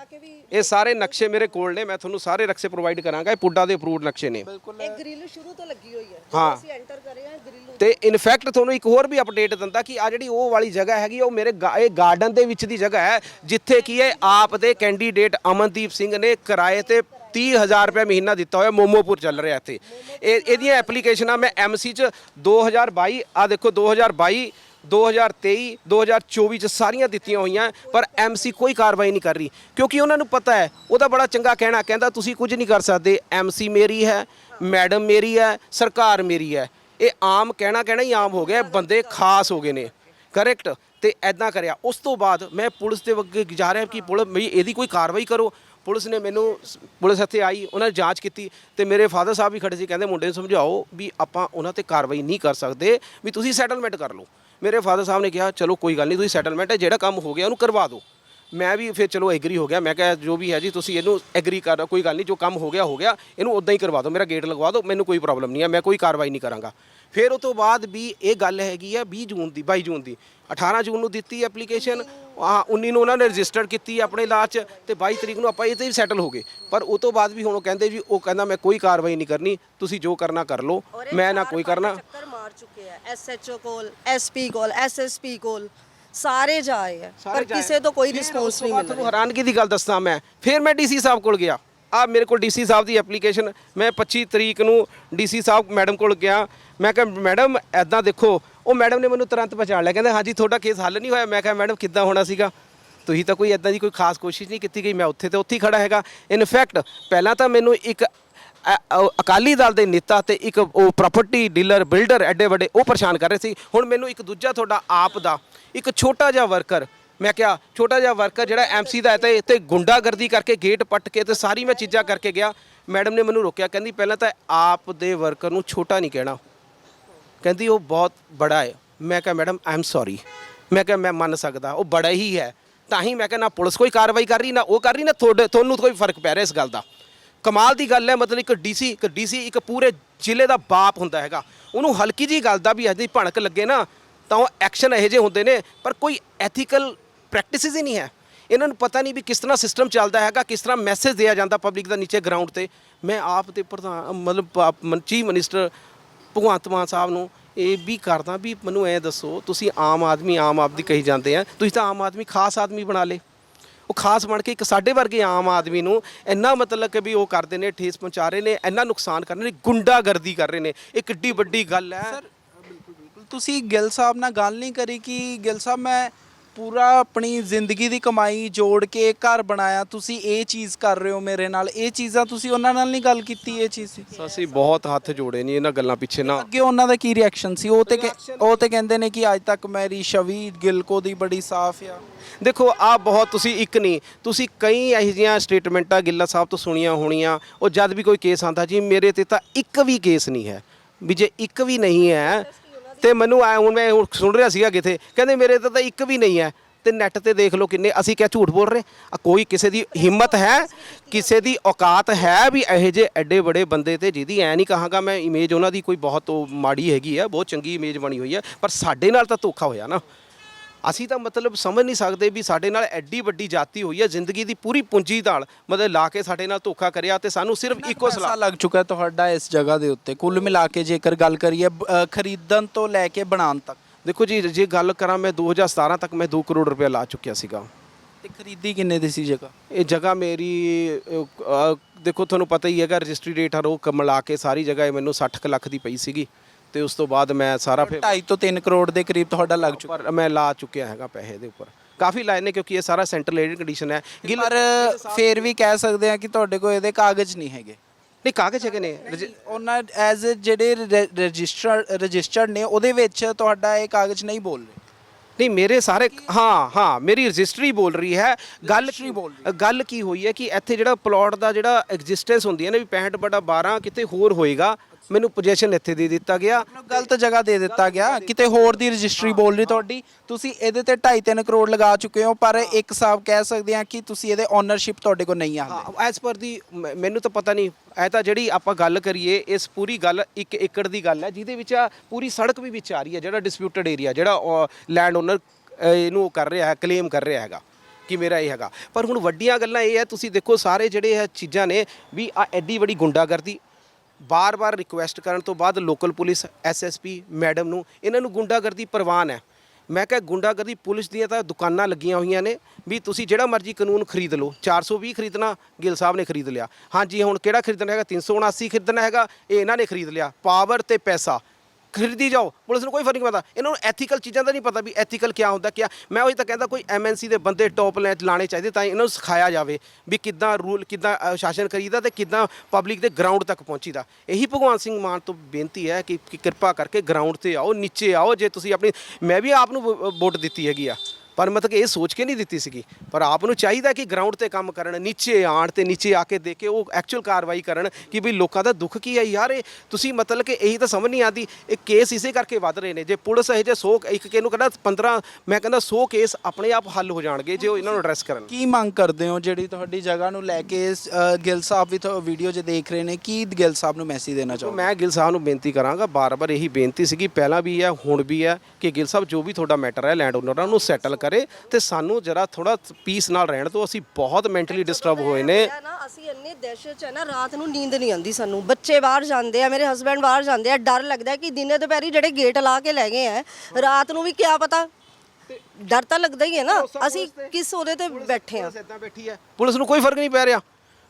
ਇਹ ਸਾਰੇ ਨਕਸ਼ੇ ਮੇਰੇ ਕੋਲ ਨੇ ਮੈਂ ਤੁਹਾਨੂੰ ਸਾਰੇ ਨਕਸ਼ੇ ਪ੍ਰੋਵਾਈਡ ਕਰਾਂਗਾ ਇਹ ਪੁੱਡਾ ਦੇ ਅਪਰੂਵਡ ਨਕਸ਼ੇ ਨੇ। ਇਹ ਗ੍ਰਿਲ ਸ਼ੁਰੂ ਤੋਂ ਲੱਗੀ ਹੋਈ ਹੈ। ਹਾਂ। ਜਦੋਂ ਅਸੀਂ ਐਂਟਰ ਕਰੇ ਆ ਗ੍ਰਿਲ ਤੇ ਇਨਫੈਕਟ ਤੁਹਾਨੂੰ ਇੱਕ ਹੋਰ ਵੀ ਅਪਡੇਟ ਦਿੰਦਾ ਕਿ ਆ ਜਿਹੜੀ ਉਹ ਵਾਲੀ ਜਗ੍ਹਾ ਹੈਗੀ ਉਹ ਮੇਰੇ ਗਾ- ਇਹ ਗਾਰਡਨ ਦੇ ਵਿੱਚ ਦੀ ਜਗ੍ਹਾ ਹੈ, ਜਿੱਥੇ ਕੀ ਹੈ, ਆਪ ਦੇ ਕੈਂਡੀਡੇਟ ਅਮਨਦੀਪ ਸਿੰਘ ਨੇ ਕਿਰਾਏ ਤੇ 30000 ਰੁਪਏ ਮਹੀਨਾ ਦਿੱਤਾ ਹੋਇਆ, ਮੋਮੋਪੁਰ ਚੱਲ ਰਿਹਾ ਇੱਥੇ। ਇਹ, ਇਹਦੀਆਂ ਐਪਲੀਕੇਸ਼ਨਾਂ ਮੈਂ ਐਮਸੀ ਚ 2022 ਆ ਦੇਖੋ 2022 2023 2024 ਚ ਸਾਰੀਆਂ ਦਿੱਤੀਆਂ ਹੋਈਆਂ, ਪਰ ਐਮਸੀ ਕੋਈ ਕਾਰਵਾਈ ਨਹੀਂ ਕਰ ਰਹੀ। ਕਿਉਂਕਿ ਉਹਨਾਂ ਨੂੰ ਪਤਾ ਹੈ, ਉਹਦਾ ਬੜਾ ਚੰਗਾ ਕਹਿਣਾ, ਕਹਿੰਦਾ ਤੁਸੀਂ ਕੁਝ ਨਹੀਂ ਕਰ ਸਕਦੇ ਐਮਸੀ ਮੇਰੀ ਹੈ ਮੈਡਮ ਮੇਰੀ ਹੈ, ਸਰਕਾਰ ਮੇਰੀ ਹੈ। ਇਹ ਆਮ ਕਹਿਣਾ ਕਹਿਣਾ ਹੀ ਆਮ ਹੋ ਗਿਆ, ਬੰਦੇ ਖਾਸ ਹੋ ਗਏ ਨੇ। ਕਰੈਕਟ ਤੇ ਐਦਾਂ ਕਰਿਆ। ਉਸ ਤੋਂ ਬਾਅਦ ਮੈਂ ਪੁਲਿਸ ਦੇ ਅੱਗੇ ਜਾ ਰਿਹਾ ਕਿ ਪੁਲਿਸ ਵੀ ਇਹਦੀ ਕੋਈ ਕਾਰਵਾਈ ਕਰੋ। ਪੁਲਿਸ ਨੇ ਮੈਨੂੰ ਪੁਲਿਸ ਇੱਥੇ ਆਈ, ਉਹਨਾਂ ਨੇ ਜਾਂਚ ਕੀਤੀ ਤੇ ਮੇਰੇ ਫਾਦਰ ਸਾਹਿਬ ਵੀ ਖੜੇ ਸੀ, ਕਹਿੰਦੇ ਮੁੰਡੇ ਨੂੰ ਸਮਝਾਓ ਵੀ ਆਪਾਂ ਉਹਨਾਂ ਤੇ ਕਾਰਵਾਈ ਨਹੀਂ ਕਰ ਸਕਦੇ, ਵੀ ਤੁਸੀਂ ਸੈਟਲਮੈਂਟ ਕਰ ਲਓ। ਮੇਰੇ ਫਾਦਰ ਸਾਹਿਬ ਨੇ ਕਿਹਾ, ਚਲੋ ਕੋਈ ਗੱਲ ਨਹੀਂ, ਤੁਸੀਂ ਸੈਟਲਮੈਂਟ ਹੈ, ਜਿਹੜਾ ਕੰਮ ਹੋ ਗਿਆ ਉਹਨੂੰ ਕਰਵਾ ਦਿਓ। ਮੈਂ ਵੀ ਫਿਰ ਚਲੋ ਐਗਰੀ ਹੋ ਗਿਆ। ਮੈਂ ਕਿਹਾ ਜੋ ਵੀ ਹੈ ਜੀ ਤੁਸੀਂ ਇਹਨੂੰ ਐਗਰੀ ਕਰ ਕੋਈ ਗੱਲ ਨਹੀਂ ਜੋ ਕੰਮ ਹੋ ਗਿਆ ਹੋ ਗਿਆ। ਇਹਨੂੰ ਉਦਾਂ ਹੀ ਕਰਵਾ ਦਿਓ। ਮੇਰਾ ਗੇਟ ਲਗਵਾ ਦਿਓ। ਮੈਨੂੰ ਕੋਈ ਪ੍ਰੋਬਲਮ ਨਹੀਂ ਹੈ। ਮੈਂ ਕੋਈ ਕਾਰਵਾਈ ਨਹੀਂ ਕਰਾਂਗਾ। ਫਿਰ ਉਹ ਤੋਂ ਬਾਅਦ ਵੀ ਇਹ ਗੱਲ ਹੈਗੀ ਆ 20 ਜੂਨ ਦੀ 22 ਜੂਨ ਦੀ। 18 ਜੂਨ ਨੂੰ ਦਿੱਤੀ ਐਪਲੀਕੇਸ਼ਨ ਆ 19 ਨੂੰ ਉਹਨਾਂ ਨੇ ਰਜਿਸਟਰ ਕੀਤੀ ਆਪਣੇ ਲਾ 'ਚ ਤੇ 22 ਤਰੀਕ ਨੂੰ ਆਪਾਂ ਇਹ ਤੇ ਸੈਟਲ ਹੋ ਗਏ। ਪਰ ਉਹ ਤੋਂ ਬਾਅਦ ਵੀ ਹੁਣ ਉਹ ਕਹਿੰਦੇ ਵੀ ਉਹ ਕਹਿੰਦਾ ਮੈਂ ਕੋਈ ਕਾਰਵਾਈ ਨਹੀਂ ਕਰਨੀ। ਤੁਸੀਂ ਜੋ ਕਰਨਾ ਕਰ ਲਓ। ਮੈਂ ਨਾ ਕੋਈ ਕਰਨਾ। ਚੱਕਰ ਮਾਰ ਚੁੱਕੇ ਆ। ਐਸਐਚਓ ਕੋਲ ਐਸਪੀ ਕੋਲ ਐਸਐਸਪੀ ਕੋਲ। ਸਾਰੇ ਜਾਏ ਆ ਪਰ ਕਿਸੇ ਤੋਂ ਕੋਈ ਰਿਸਪੌਂਸ ਨਹੀਂ ਮਿਲ ਤੁਹਾਨੂੰ ਰਿਹਾ ਹੈਰਾਨਗੀ ਦੀ ਗੱਲ ਦੱਸਦਾ ਮੈਂ। ਫਿਰ ਮੈਂ ਡੀਸੀ ਸਾਹਿਬ ਕੋਲ ਗਿਆ। ਆ ਮੇਰੇ ਕੋਲ ਡੀਸੀ ਸਾਹਿਬ ਦੀ ਐਪਲੀਕੇਸ਼ਨ ਮੈਂ 25 ਤਰੀਕ ਨੂੰ ਡੀਸੀ ਸਾਹਿਬ ਮੈਡਮ ਕੋਲ ਗਿਆ। ਮੈਂ ਕਿਹਾ ਮੈਡਮ ਐਦਾਂ ਦੇਖੋ। ਉਹ ਮੈਡਮ ਨੇ ਮੈਨੂੰ ਤੁਰੰਤ ਪਛਾਣ ਲਿਆ। ਕਹਿੰਦੇ ਹਾਂਜੀ ਤੁਹਾਡਾ ਕੇਸ ਹੱਲ ਨਹੀਂ ਹੋਇਆ। ਮੈਂ ਕਿਹਾ ਮੈਡਮ ਕਿੱਦਾਂ ਹੋਣਾ ਸੀਗਾ? ਤੁਸੀਂ ਤਾਂ ਕੋਈ ਐਦਾਂ ਦੀ ਕੋਈ ਖਾਸ ਕੋਸ਼ਿਸ਼ ਨਹੀਂ ਕੀਤੀ ਗਈ। ਮੈਂ ਉੱਥੇ ਤੇ ਉੱਥੇ ਹੀ ਖੜਾ ਹੈਗਾ। ਇਨਫੈਕਟ ਪਹਿਲਾਂ ਤਾਂ ਮੈਨੂੰ ਇੱਕ ਅ- ਅ- ਅਕਾਲੀ ਦਲ ਦੇ ਨੇਤਾ ਤੇ ਇੱਕ ਉਹ ਪ੍ਰਾਪਰਟੀ ਡੀਲਰ ਬਿਲਡਰ ਐਡੇ ਵੱਡੇ ਉਹ ਪਰੇਸ਼ਾਨ ਕਰ ਰਹੇ ਸੀ। ਹੁਣ ਮੈਨੂੰ ਇੱਕ ਦੂਜਾ ਤੁਹਾਡਾ ਆਪ ਦਾ ਇੱਕ ਛੋਟਾ ਜਿਹਾ ਵਰਕਰ, ਮੈਂ ਕਿਹਾ, ਛੋਟਾ ਜਿਹਾ ਵਰਕਰ ਜਿਹੜਾ ਐਮਸੀ ਦਾ ਹੈ ਤੇ ਇੱਥੇ ਗੁੰਡਾਗਰਦੀ ਕਰਕੇ ਗੇਟ ਪੱਟ ਕੇ ਤੇ ਸਾਰੀ ਮੈਂ ਚੀਜ਼ਾਂ ਕਰਕੇ ਗਿਆ। ਮੈਡਮ ਨੇ ਮੈਨੂੰ ਰੋਕਿਆ, ਕਹਿੰਦੀ, ਪਹਿਲਾਂ ਤਾਂ ਆਪ ਦੇ ਵਰਕਰ ਨੂੰ ਛੋਟਾ ਨਹੀਂ ਕਹਿਣਾ। ਕਹਿੰਦੀ, ਉਹ ਬਹੁਤ ਬੜਾ ਹੈ। ਮੈਂ ਕਿਹਾ, ਮੈਡਮ ਆਈ ਐਮ ਸੌਰੀ ਮੈਂ ਕਿਹਾ, ਮੈਂ ਮੰਨ ਸਕਦਾ, ਉਹ ਬੜਾ ਹੀ ਹੈ। ਤਾਂ ਹੀ ਮੈਂ ਕਿਹਾ, ਨਾ ਪੁਲਿਸ ਕੋਈ ਕਾਰਵਾਈ ਕਰ ਰਹੀ, ਨਾ ਉਹ ਕਰ ਰਹੀ, ਨਾ ਤੁਹਾਡੇ, ਤੁਹਾਨੂੰ ਕੋਈ ਫ਼ਰਕ ਪੈ ਰਿਹਾ ਇਸ ਗੱਲ ਦਾ। ਕਮਾਲ ਦੀ ਗੱਲ ਹੈ, ਮਤਲਬ ਇੱਕ ਡੀਸੀ ਇੱਕ ਡੀਸੀ ਇੱਕ ਪੂਰੇ ਜ਼ਿਲ੍ਹੇ ਦਾ ਬਾਪ ਹੁੰਦਾ ਹੈਗਾ। ਉਹਨੂੰ ਹਲਕੀ ਜੀ ਗੱਲ ਦਾ ਵੀ ਅੱਜ ਦੀ ਭਣਕ ਲੱਗੇ ਨਾ ਤਾਂ ਉਹ ਐਕਸ਼ਨ ਇਹੋ ਜਿਹੇ ਹੁੰਦੇ ਨੇ, ਪਰ ਕੋਈ ਐਥੀਕਲ ਪ੍ਰੈਕਟਿਸਿਸ ਹੀ ਨਹੀਂ ਹੈ। ਇਹਨਾਂ ਨੂੰ ਪਤਾ ਨਹੀਂ ਵੀ ਕਿਸ ਤਰ੍ਹਾਂ ਸਿਸਟਮ ਚੱਲਦਾ ਹੈਗਾ, ਕਿਸ ਤਰ੍ਹਾਂ ਮੈਸੇਜ ਦਿਆ ਜਾਂਦਾ ਪਬਲਿਕ ਦਾ ਨੀਚੇ ਗਰਾਊਂਡ ਤੇ। ਮੈਂ ਆਪ ਤੇ ਪ੍ਰਧਾਨ, ਮਤਲਬ ਚੀਫ ਮਿਨਿਸਟਰ ਭਗਵੰਤ ਮਾਨ ਸਾਹਿਬ ਨੂੰ ਇਹ ਵੀ ਕਰਦਾ ਵੀ ਮੈਨੂੰ ਐ ਦੱਸੋ, ਤੁਸੀਂ ਆਮ ਆਦਮੀ ਆਮ ਆਦਮੀ ਕਹੀ ਜਾਂਦੇ ਆ, ਤੁਸੀਂ ਤਾਂ ਆਮ ਆਦਮੀ ਖਾਸ ਆਦਮੀ ਬਣਾ ਲੇ ਉਹ ਖਾਸ ਬਣ ਕੇ ਇੱਕ ਸਾਡੇ ਵਰਗੇ ਆਮ ਆਦਮੀ ਨੂੰ ਇੰਨਾ ਮਤਲਬ ਕਿ ਵੀ ਉਹ ਕਰਦੇ ਨੇ, ਠੇਸ ਪਹੁੰਚਾ ਰਹੇ ਨੇ, ਇੰਨਾ ਨੁਕਸਾਨ ਕਰ ਰਹੇ ਨੇ, ਗੁੰਡਾਗਰਦੀ ਕਰ ਰਹੇ ਨੇ। ਇਹ ਕਿੱਡੀ ਵੱਡੀ ਗੱਲ ਹੈ। ਤੁਸੀਂ ਗਿੱਲ ਸਾਹਿਬ ਨਾਲ ਗੱਲ ਨਹੀਂ ਕਰੀ ਕਿ ਗਿੱਲ ਸਾਹਿਬ ਮੈਂ ਪੂਰਾ ਆਪਣੀ ਜ਼ਿੰਦਗੀ ਦੀ ਕਮਾਈ ਜੋੜ ਕੇ ਘਰ ਬਣਾਇਆ ਤੁਸੀਂ ਇਹ ਚੀਜ਼ ਕਰ ਰਹੇ ਹੋ ਮੇਰੇ ਨਾਲ ਇਹ ਚੀਜ਼ਾਂ ਤੁਸੀਂ ਉਹਨਾਂ ਨਾਲ ਨਹੀਂ ਗੱਲ ਕੀਤੀ ਇਹ ਚੀਜ਼ ਦੀ ਅਸੀਂ ਬਹੁਤ ਹੱਥ ਜੋੜੇ ਨਹੀਂ ਇਹਨਾਂ ਗੱਲਾਂ ਪਿੱਛੇ ਨਾ। ਅੱਗੇ ਉਹਨਾਂ ਦਾ ਕੀ ਰਿਐਕਸ਼ਨ ਸੀ? ਉਹ ਤੇ ਕਹਿ- ਉਹ ਤੇ ਕਹਿੰਦੇ ਨੇ ਕਿ ਅੱਜ ਤੱਕ ਮੇਰੀ ਛਵੀ ਗਿਲਕੋ ਦੀ ਬੜੀ ਸਾਫ਼ ਆ। ਦੇਖੋ ਆ ਬਹੁਤ ਤੁਸੀਂ ਇੱਕ ਨਹੀਂ ਤੁਸੀਂ ਕਈ ਇਹੋ ਜਿਹੀਆਂ ਸਟੇਟਮੈਂਟਾਂ ਗਿੱਲਾ ਸਾਹਿਬ ਤੋਂ ਸੁਣੀਆਂ ਹੋਣੀਆਂ ਉਹ ਜਦ ਵੀ ਕੋਈ ਕੇਸ ਆਂਦਾ ਜੀ ਮੇਰੇ ਤੇ ਤਾਂ ਇੱਕ ਵੀ ਕੇਸ ਨਹੀਂ ਹੈ। ਵੀ ਜੇ ਇੱਕ ਵੀ ਨਹੀਂ ਹੈ ਤੇ ਮੈਨੂੰ ਐ ਹੁਣ ਮੈਂ ਸੁਣ ਰਿਹਾ ਸੀਗਾ ਕਿਥੇ, ਕਹਿੰਦੇ ਮੇਰੇ ਤੇ ਤਾਂ ਇੱਕ ਵੀ ਨਹੀਂ ਹੈ। ਤੇ ਨੈਟ ਤੇ ਦੇਖ ਲਓ ਕਿੰਨੇ, ਅਸੀਂ ਕਿਆ ਝੂਠ ਬੋਲ ਰਹੇ? ਆ ਕੋਈ ਕਿਸੇ ਦੀ ਹਿੰਮਤ ਹੈ, ਕਿਸੇ ਦੀ ਔਕਾਤ ਹੈ ਵੀ ਇਹੋ ਜਿਹੇ ਐਡੇ ਬੜੇ ਬੰਦੇ ਤੇ ਜਿਹਦੀ ਐ ਨਹੀਂ ਕਹਾਂਗਾ ਮੈਂ ਇਮੇਜ ਉਹਨਾਂ ਦੀ ਕੋਈ ਬਹੁਤ ਉਹ ਮਾੜੀ ਹੈਗੀ ਆ, ਬਹੁਤ ਚੰਗੀ ਇਮੇਜ ਬਣੀ ਹੋਈ ਹੈ ਪਰ ਸਾਡੇ ਨਾਲ ਤਾਂ ਧੋਖਾ ਹੋਇਆ ਨਾ। ਅਸੀਂ ਤਾਂ ਮਤਲਬ ਸਮਝ ਨਹੀਂ ਸਕਦੇ ਵੀ ਸਾਡੇ ਨਾਲ ਐਡੀ ਵੱਡੀ ਜਾਤੀ ਹੋਈ ਹੈ ਜ਼ਿੰਦਗੀ ਦੀ ਪੂਰੀ ਪੂੰਜੀ ਨਾਲ ਮਤਲਬ ਲਾ ਕੇ ਸਾਡੇ ਨਾਲ ਧੋਖਾ ਕਰਿਆ ਤੇ ਸਾਨੂੰ ਸਿਰਫ ਇੱਕੋ ਸਲਾਹ। ਲੱਗ ਚੁੱਕਾ ਤੁਹਾਡਾ ਇਸ ਜਗ੍ਹਾ ਦੇ ਉੱਤੇ? ਕੁੱਲ ਮਿਲਾ ਕੇ ਜੇਕਰ ਗੱਲ ਕਰੀਏ ਖਰੀਦਣ ਤੋਂ ਲੈ ਕੇ ਬਣਾਉਣ ਤੱਕ। ਦੇਖੋ ਜੀ ਜੇ ਗੱਲ ਕਰਾਂ ਮੈਂ 2017 ਤੱਕ ਮੈਂ 2 ਕਰੋੜ ਰੁਪਏ ਲਾ ਚੁੱਕਿਆ ਸੀਗਾ। ਤੇ ਖਰੀਦੀ ਕਿੰਨੇ ਦੀ ਸੀ ਜਗ੍ਹਾ? ਇਹ ਜਗ੍ਹਾ ਮੇਰੀ ਦੇਖੋ ਤੁਹਾਨੂੰ ਪਤਾ ਹੀ ਹੈਗਾ ਰਜਿਸਟਰੀ ਰੇਟ ਹਰ ਉਹ ਮਿਲਾ ਕੇ ਸਾਰੀ ਜਗ੍ਹਾ ਇਹ ਮੈਨੂੰ 60 ਕੁ ਲੱਖ ਦੀ ਪਈ ਸੀਗੀ। ਤੇ ਉਸ ਤੋਂ ਬਾਅਦ ਮੈਂ ਸਾਰਾ ਫਿਰ 2.5 ਤੋਂ 3 ਕਰੋੜ ਦੇ ਕਰੀਬ ਤੁਹਾਡਾ ਲੱਗ ਚੁੱਕਾ ਪਰ ਮੈਂ ਲਾ ਚੁੱਕਿਆ ਹੈਗਾ ਪੈਸੇ ਦੇ ਉੱਪਰ। ਕਾਫੀ ਲਾਏ ਨੇ ਕਿਉਂਕਿ ਇਹ ਸਾਰਾ ਸੈਂਟਰਲ ਏਡਡ ਕੰਡੀਸ਼ਨ ਹੈ। ਗਿੱਲ ਪਰ ਫੇਰ ਵੀ ਕਹਿ ਸਕਦੇ ਆ ਕਿ ਤੁਹਾਡੇ ਕੋਲ ਇਹਦੇ ਕਾਗਜ਼ ਨਹੀਂ ਹੈਗੇ। ਨਹੀਂ ਕਾਗਜ਼ ਹੈਗੇ ਨੇ। ਰਜਿ- ਉਹਨਾਂ ਐਜ਼ ਜਿਹੜੇ ਰਜਿਸਟਰ ਰਜਿਸਟਰਡ ਨੇ ਉਹਦੇ ਵਿੱਚ ਤੁਹਾਡਾ ਇਹ ਕਾਗਜ਼ ਨਹੀਂ ਬੋਲ ਰਹੇ। ਨਹੀਂ ਮੇਰੇ ਸਾਰੇ ਹਾਂ ਹਾਂ ਮੇਰੀ ਰਜਿਸਟਰੀ ਬੋਲ ਰਹੀ ਹੈ। ਗੱਲ Registry ਬੋਲ ਗੱਲ ਕੀ ਹੋਈ ਹੈ ਕਿ ਇੱਥੇ ਜਿਹੜਾ ਪਲਾਟ ਦਾ ਜਿਹੜਾ ਐਗਜ਼ਿਸਟੈਂਸ ਹੁੰਦੀ ਹੈ ਨਾ ਵੀ 65 ਬਟਾ 12 ਕਿਤੇ ਹੋਰ ਹੋਏਗਾ ਮੈਨੂੰ ਪੋਜੀਸ਼ਨ ਇੱਥੇ ਦੇ ਦਿੱਤਾ ਗਿਆ। ਗਲਤ ਜਗ੍ਹਾ ਦੇ ਦਿੱਤਾ ਗਿਆ। ਕਿਤੇ ਹੋਰ ਦੀ ਰਜਿਸਟਰੀ ਬੋਲ ਰਹੀ ਤੁਹਾਡੀ। ਤੁਸੀਂ ਇਹਦੇ ਤੇ 2.5-3 ਕਰੋੜ ਲਗਾ ਚੁੱਕੇ ਹੋ, ਪਰ ਇੱਕ ਹਿਸਾਬ ਕਹਿ ਸਕਦੇ ਆ ਕਿ ਤੁਸੀਂ ਇਹਦੇ ਓਨਰਸ਼ਿਪ ਤੁਹਾਡੇ ਕੋਲ ਨਹੀਂ ਆ ਹਾਂ ਐਸ ਪਰ ਦੀ ਮੈਨੂੰ ਤਾਂ ਪਤਾ ਨਹੀਂ। ਇਹ ਤਾਂ ਜਿਹੜੀ ਆਪਾਂ ਗੱਲ ਕਰੀਏ, ਇਸ ਪੂਰੀ ਗੱਲ ਇੱਕ ਏਕੜ ਦੀ ਗੱਲ ਹੈ, ਜਿਹਦੇ ਵਿੱਚ ਆ ਪੂਰੀ ਸੜਕ ਵੀ ਵਿੱਚ ਆ ਰਹੀ ਹੈ, ਜਿਹੜਾ ਡਿਸਪਿਊਟਡ ਏਰੀਆ ਜਿਹੜਾ ਲੈਂਡ ਓਨਰ ਇਹਨੂੰ ਉਹ ਕਰ ਰਿਹਾ ਹੈ ਕਲੇਮ ਕਰ ਰਿਹਾ ਹੈਗਾ ਕਿ ਮੇਰਾ ਇਹ ਹੈਗਾ। ਪਰ ਹੁਣ ਵੱਡੀਆਂ ਗੱਲਾਂ ਇਹ ਹੈ, ਤੁਸੀਂ ਦੇਖੋ ਸਾਰੇ ਜਿਹੜੇ ਇਹ ਚੀਜ਼ਾਂ ਨੇ ਵੀ ਆ ਐਡੀ ਵੱਡੀ ਗੁੰਡਾਗਰਦੀ ਬਾਰ-ਬਾਰ ਰਿਕੁਐਸਟ ਕਰਨ ਤੋਂ ਬਾਅਦ ਲੋਕਲ ਪੁਲਿਸ ਐਸਐਸਪੀ ਮੈਡਮ ਨੂੰ ਇਹਨਾਂ ਨੂੰ ਗੁੰਡਾਗਰਦੀ ਪ੍ਰਵਾਨ ਹੈ। ਮੈਂ ਕਿਹਾ, ਗੁੰਡਾਗਰਦੀ ਪੁਲਿਸ ਦੀਆਂ ਤਾਂ ਦੁਕਾਨਾਂ ਲੱਗੀਆਂ ਹੋਈਆਂ ਨੇ, ਵੀ ਤੁਸੀਂ ਜਿਹੜਾ ਮਰਜ਼ੀ ਕਾਨੂੰਨ ਖਰੀਦ ਲਓ 420 ਖਰੀਦਣਾ, ਗਿੱਲ ਸਾਹਿਬ ਨੇ ਖਰੀਦ ਲਿਆ। ਹਾਂਜੀ, ਹੁਣ ਕਿਹੜਾ ਖਰੀਦਣਾ ਹੈਗਾ? 379 ਖਰੀਦਣਾ ਹੈਗਾ, ਇਹ ਇਹਨਾਂ ਨੇ ਖਰੀਦ ਲਿਆ। ਪਾਵਰ ਤੇ ਪੈਸਾ। ਖਰੀਦੀ ਜਾਓ। ਪੁਲਿਸ ਨੂੰ ਕੋਈ ਫ਼ਰਕ ਨਹੀਂ ਪੈਂਦਾ। ਇਹਨਾਂ ਨੂੰ ਐਥੀਕਲ ਚੀਜ਼ਾਂ ਦਾ ਨਹੀਂ ਪਤਾ ਵੀ ਐਥੀਕਲ ਕੀ ਹੁੰਦਾ ਕੀ ਮੈਂ ਉਹੀ ਤਾਂ ਕਹਿੰਦਾ ਕੋਈ ਐਮਐਨਸੀ ਦੇ ਬੰਦੇ ਟੌਪ ਲੈ ਲਾਣੇ ਚਾਹੀਦੇ ਤਾਂ ਇਹਨਾਂ ਨੂੰ ਸਿਖਾਇਆ ਜਾਵੇ ਵੀ ਕਿੱਦਾਂ ਰੂਲ ਕਿੱਦਾਂ ਅ, ਸ਼ਾਸਨ ਕਰੀਦਾ ਤੇ ਕਿੱਦਾਂ ਪਬਲਿਕ ਦੇ ਗਰਾਊਂਡ ਤੱਕ ਪਹੁੰਚੀਦਾ। ਇਹੀ ਭਗਵਾਨ ਸਿੰਘ ਮਾਨ ਤੋਂ ਬੇਨਤੀ ਹੈ ਕਿ ਕਿ ਕਿਰਪਾ ਕਰਕੇ ਗਰਾਊਂਡ ਤੇ ਆਓ ਨੀਚੇ ਆਓ। ਜੇ ਤੁਸੀਂ ਆਪਣੀ ਮੈਂ ਵੀ ਆਪ ਨੂੰ ਵ ਵੋਟ ਦਿੱਤੀ ਹੈਗੀ ਆ। ਪਰ ਮਤਲਬ ਕਿ ਇਹ ਸੋਚ ਕੇ ਨਹੀਂ ਦਿੱਤੀ ਸੀਗੀ। ਪਰ ਆਪ ਨੂੰ ਚਾਹੀਦਾ ਕਿ ਗਰਾਊਂਡ ਤੇ ਕੰਮ ਕਰਨ ਨੀਚੇ ਆਣ ਤੇ ਨੀਚੇ ਆ ਕੇ ਦੇਖ ਕੇ ਉਹ ਐਕਚੁਅਲ ਕਾਰਵਾਈ ਕਰਨ ਕਿ ਵੀ ਲੋਕਾਂ ਦਾ ਦੁੱਖ ਕੀ ਹੈ ਯਾਰ ਇਹ ਤੁਸੀਂ ਮਤਲਬ ਕਿ ਇਹੀ ਤਾਂ ਸਮਝ ਨਹੀਂ ਆਦੀ ਇਹ ਕੇਸ ਇਸੇ ਕਰਕੇ ਵੱਧ ਰਹੇ ਨੇ। ਜੇ ਪੁਲਿਸ ਇਹ ਜੇ 100 ਇੱਕ ਕੇ ਨੂੰ ਕਹਿੰਦਾ 15 ਮੈਂ ਕਹਿੰਦਾ 100 ਕੇਸ ਆਪਣੇ ਆਪ ਹੱਲ ਹੋ ਜਾਣਗੇ ਜੇ ਉਹ ਇਹਨਾਂ ਨੂੰ ਐਡਰੈਸ ਕਰਨ। ਕੀ ਮੰਗ ਕਰਦੇ ਹੋ ਜਿਹੜੀ ਤੁਹਾਡੀ ਜਗ੍ਹਾ ਨੂੰ ਲੈ ਕੇ ਅ, ਗਿੱਲ ਸਾਹਿਬ ਵੀ ਤੋਂ ਵੀਡੀਓ 'ਚ ਦੇਖ ਰਹੇ ਨੇ ਕੀ ਗਿੱਲ ਸਾਹਿਬ ਨੂੰ ਮੈਸੇਜ ਦੇਣਾ ਚਾਹੋਗੇ? ਮੈਂ ਗਿਲ ਸਾਹਿਬ ਨੂੰ ਬੇਨਤੀ ਕਰਾਂਗਾ ਬਾਰ-ਬਾਰ ਇਹੀ ਬੇਨਤੀ ਸੀਗੀ ਪਹਿਲਾਂ ਵੀ ਹੈ ਹੁਣ ਵੀ ਹੈ ਕਿ ਗਿਲ ਸਾਹਿਬ ਜੋ ਵੀ ਤੁਹਾਡਾ ਮੈਟਰ ਹੈ ਲੈਂਡ ਓਨਰਾਂ ਨੂੰ ਸੈਟਲ ਕਰੇ। ਤੇ ਸਾਨੂੰ ਜਰਾ ਥੋੜਾ ਪੀਸ ਨਾਲ ਰਹਿਣ ਤੋਂ ਅਸੀਂ ਬਹੁਤ ਮੈਂਟਲੀ ਡਿਸਟਰਬ ਹੋਏ ਨੇ। ਅਸੀਂ ਇੰਨੇ ਦਹਿਸ਼ਤ ਚ ਹੈ ਨਾ ਰਾਤ ਨੂੰ ਨੀਂਦ ਨਹੀਂ ਆਉਂਦੀ ਸਾਨੂੰ। ਬੱਚੇ ਬਾਹਰ ਜਾਂਦੇ ਆ ਮੇਰੇ ਹਸਬੰਡ ਬਾਹਰ ਜਾਂਦੇ ਆ ਡਰ ਲੱਗਦਾ ਕਿ ਦਿਨੇ ਦੁਪਹਿਰੀ ਜਿਹੜੇ ਗੇਟ ਲਾ ਕੇ ਲੈ ਗਏ ਆ ਰਾਤ ਨੂੰ ਵੀ ਕਿਆ ਪਤਾ? ਡਰ ਤਾਂ ਲੱਗਦਾ ਹੀ ਹੈ ਨਾ। ਅਸੀਂ ਕਿਸ ਉਹਦੇ ਤੇ ਬੈਠੇ ਆ? ਬੈਠੀ ਹੈ। ਪੁਲਿਸ ਨੂੰ ਕੋਈ ਫ਼ਰਕ ਨਹੀਂ ਪੈ ਰਿਹਾ।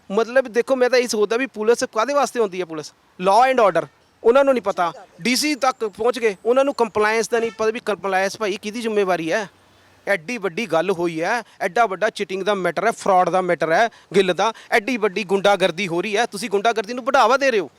ਮਤਲਬ ਦੇਖੋ ਮੈਂ ਤਾਂ ਇਹ ਸੋਚਦਾ ਵੀ ਪੁਲਿਸ ਕਾਦੇ ਵਾਸਤੇ ਹੁੰਦੀ ਹੈ ਪੁਲਿਸ? ਲਾਅ ਐਂਡ ਆਰਡਰ ਉਹਨਾਂ ਨੂੰ ਨਹੀਂ ਪਤਾ। ਡੀਸੀ ਤੱਕ ਪਹੁੰਚ ਗਏ। ਉਹਨਾਂ ਨੂੰ ਕੰਪਲਾਈਂਸ ਦਾ ਨਹੀਂ ਪਤਾ ਵੀ ਕੰਪਲਾਈਂਸ ਭਾਈ ਕਿਹਦੀ ਜ਼ਿੰਮੇਵਾਰੀ ਹੈ। ਐਡੀ ਵੱਡੀ ਗੱਲ ਹੋਈ ਹੈ ਐਡਾ ਵੱਡਾ ਚਿਟਿੰਗ ਦਾ ਮੈਟਰ ਹੈ ਫਰਾਡ ਦਾ ਮੈਟਰ ਹੈ ਗਿੱਲ ਦਾ ਐਡੀ ਵੱਡੀ ਗੁੰਡਾਗਰਦੀ ਹੋ ਰਹੀ ਹੈ। ਤੁਸੀਂ ਗੁੰਡਾਗਰਦੀ ਨੂੰ ਵਧਾਵਾ ਦੇ ਰਹੇ ਹੋ।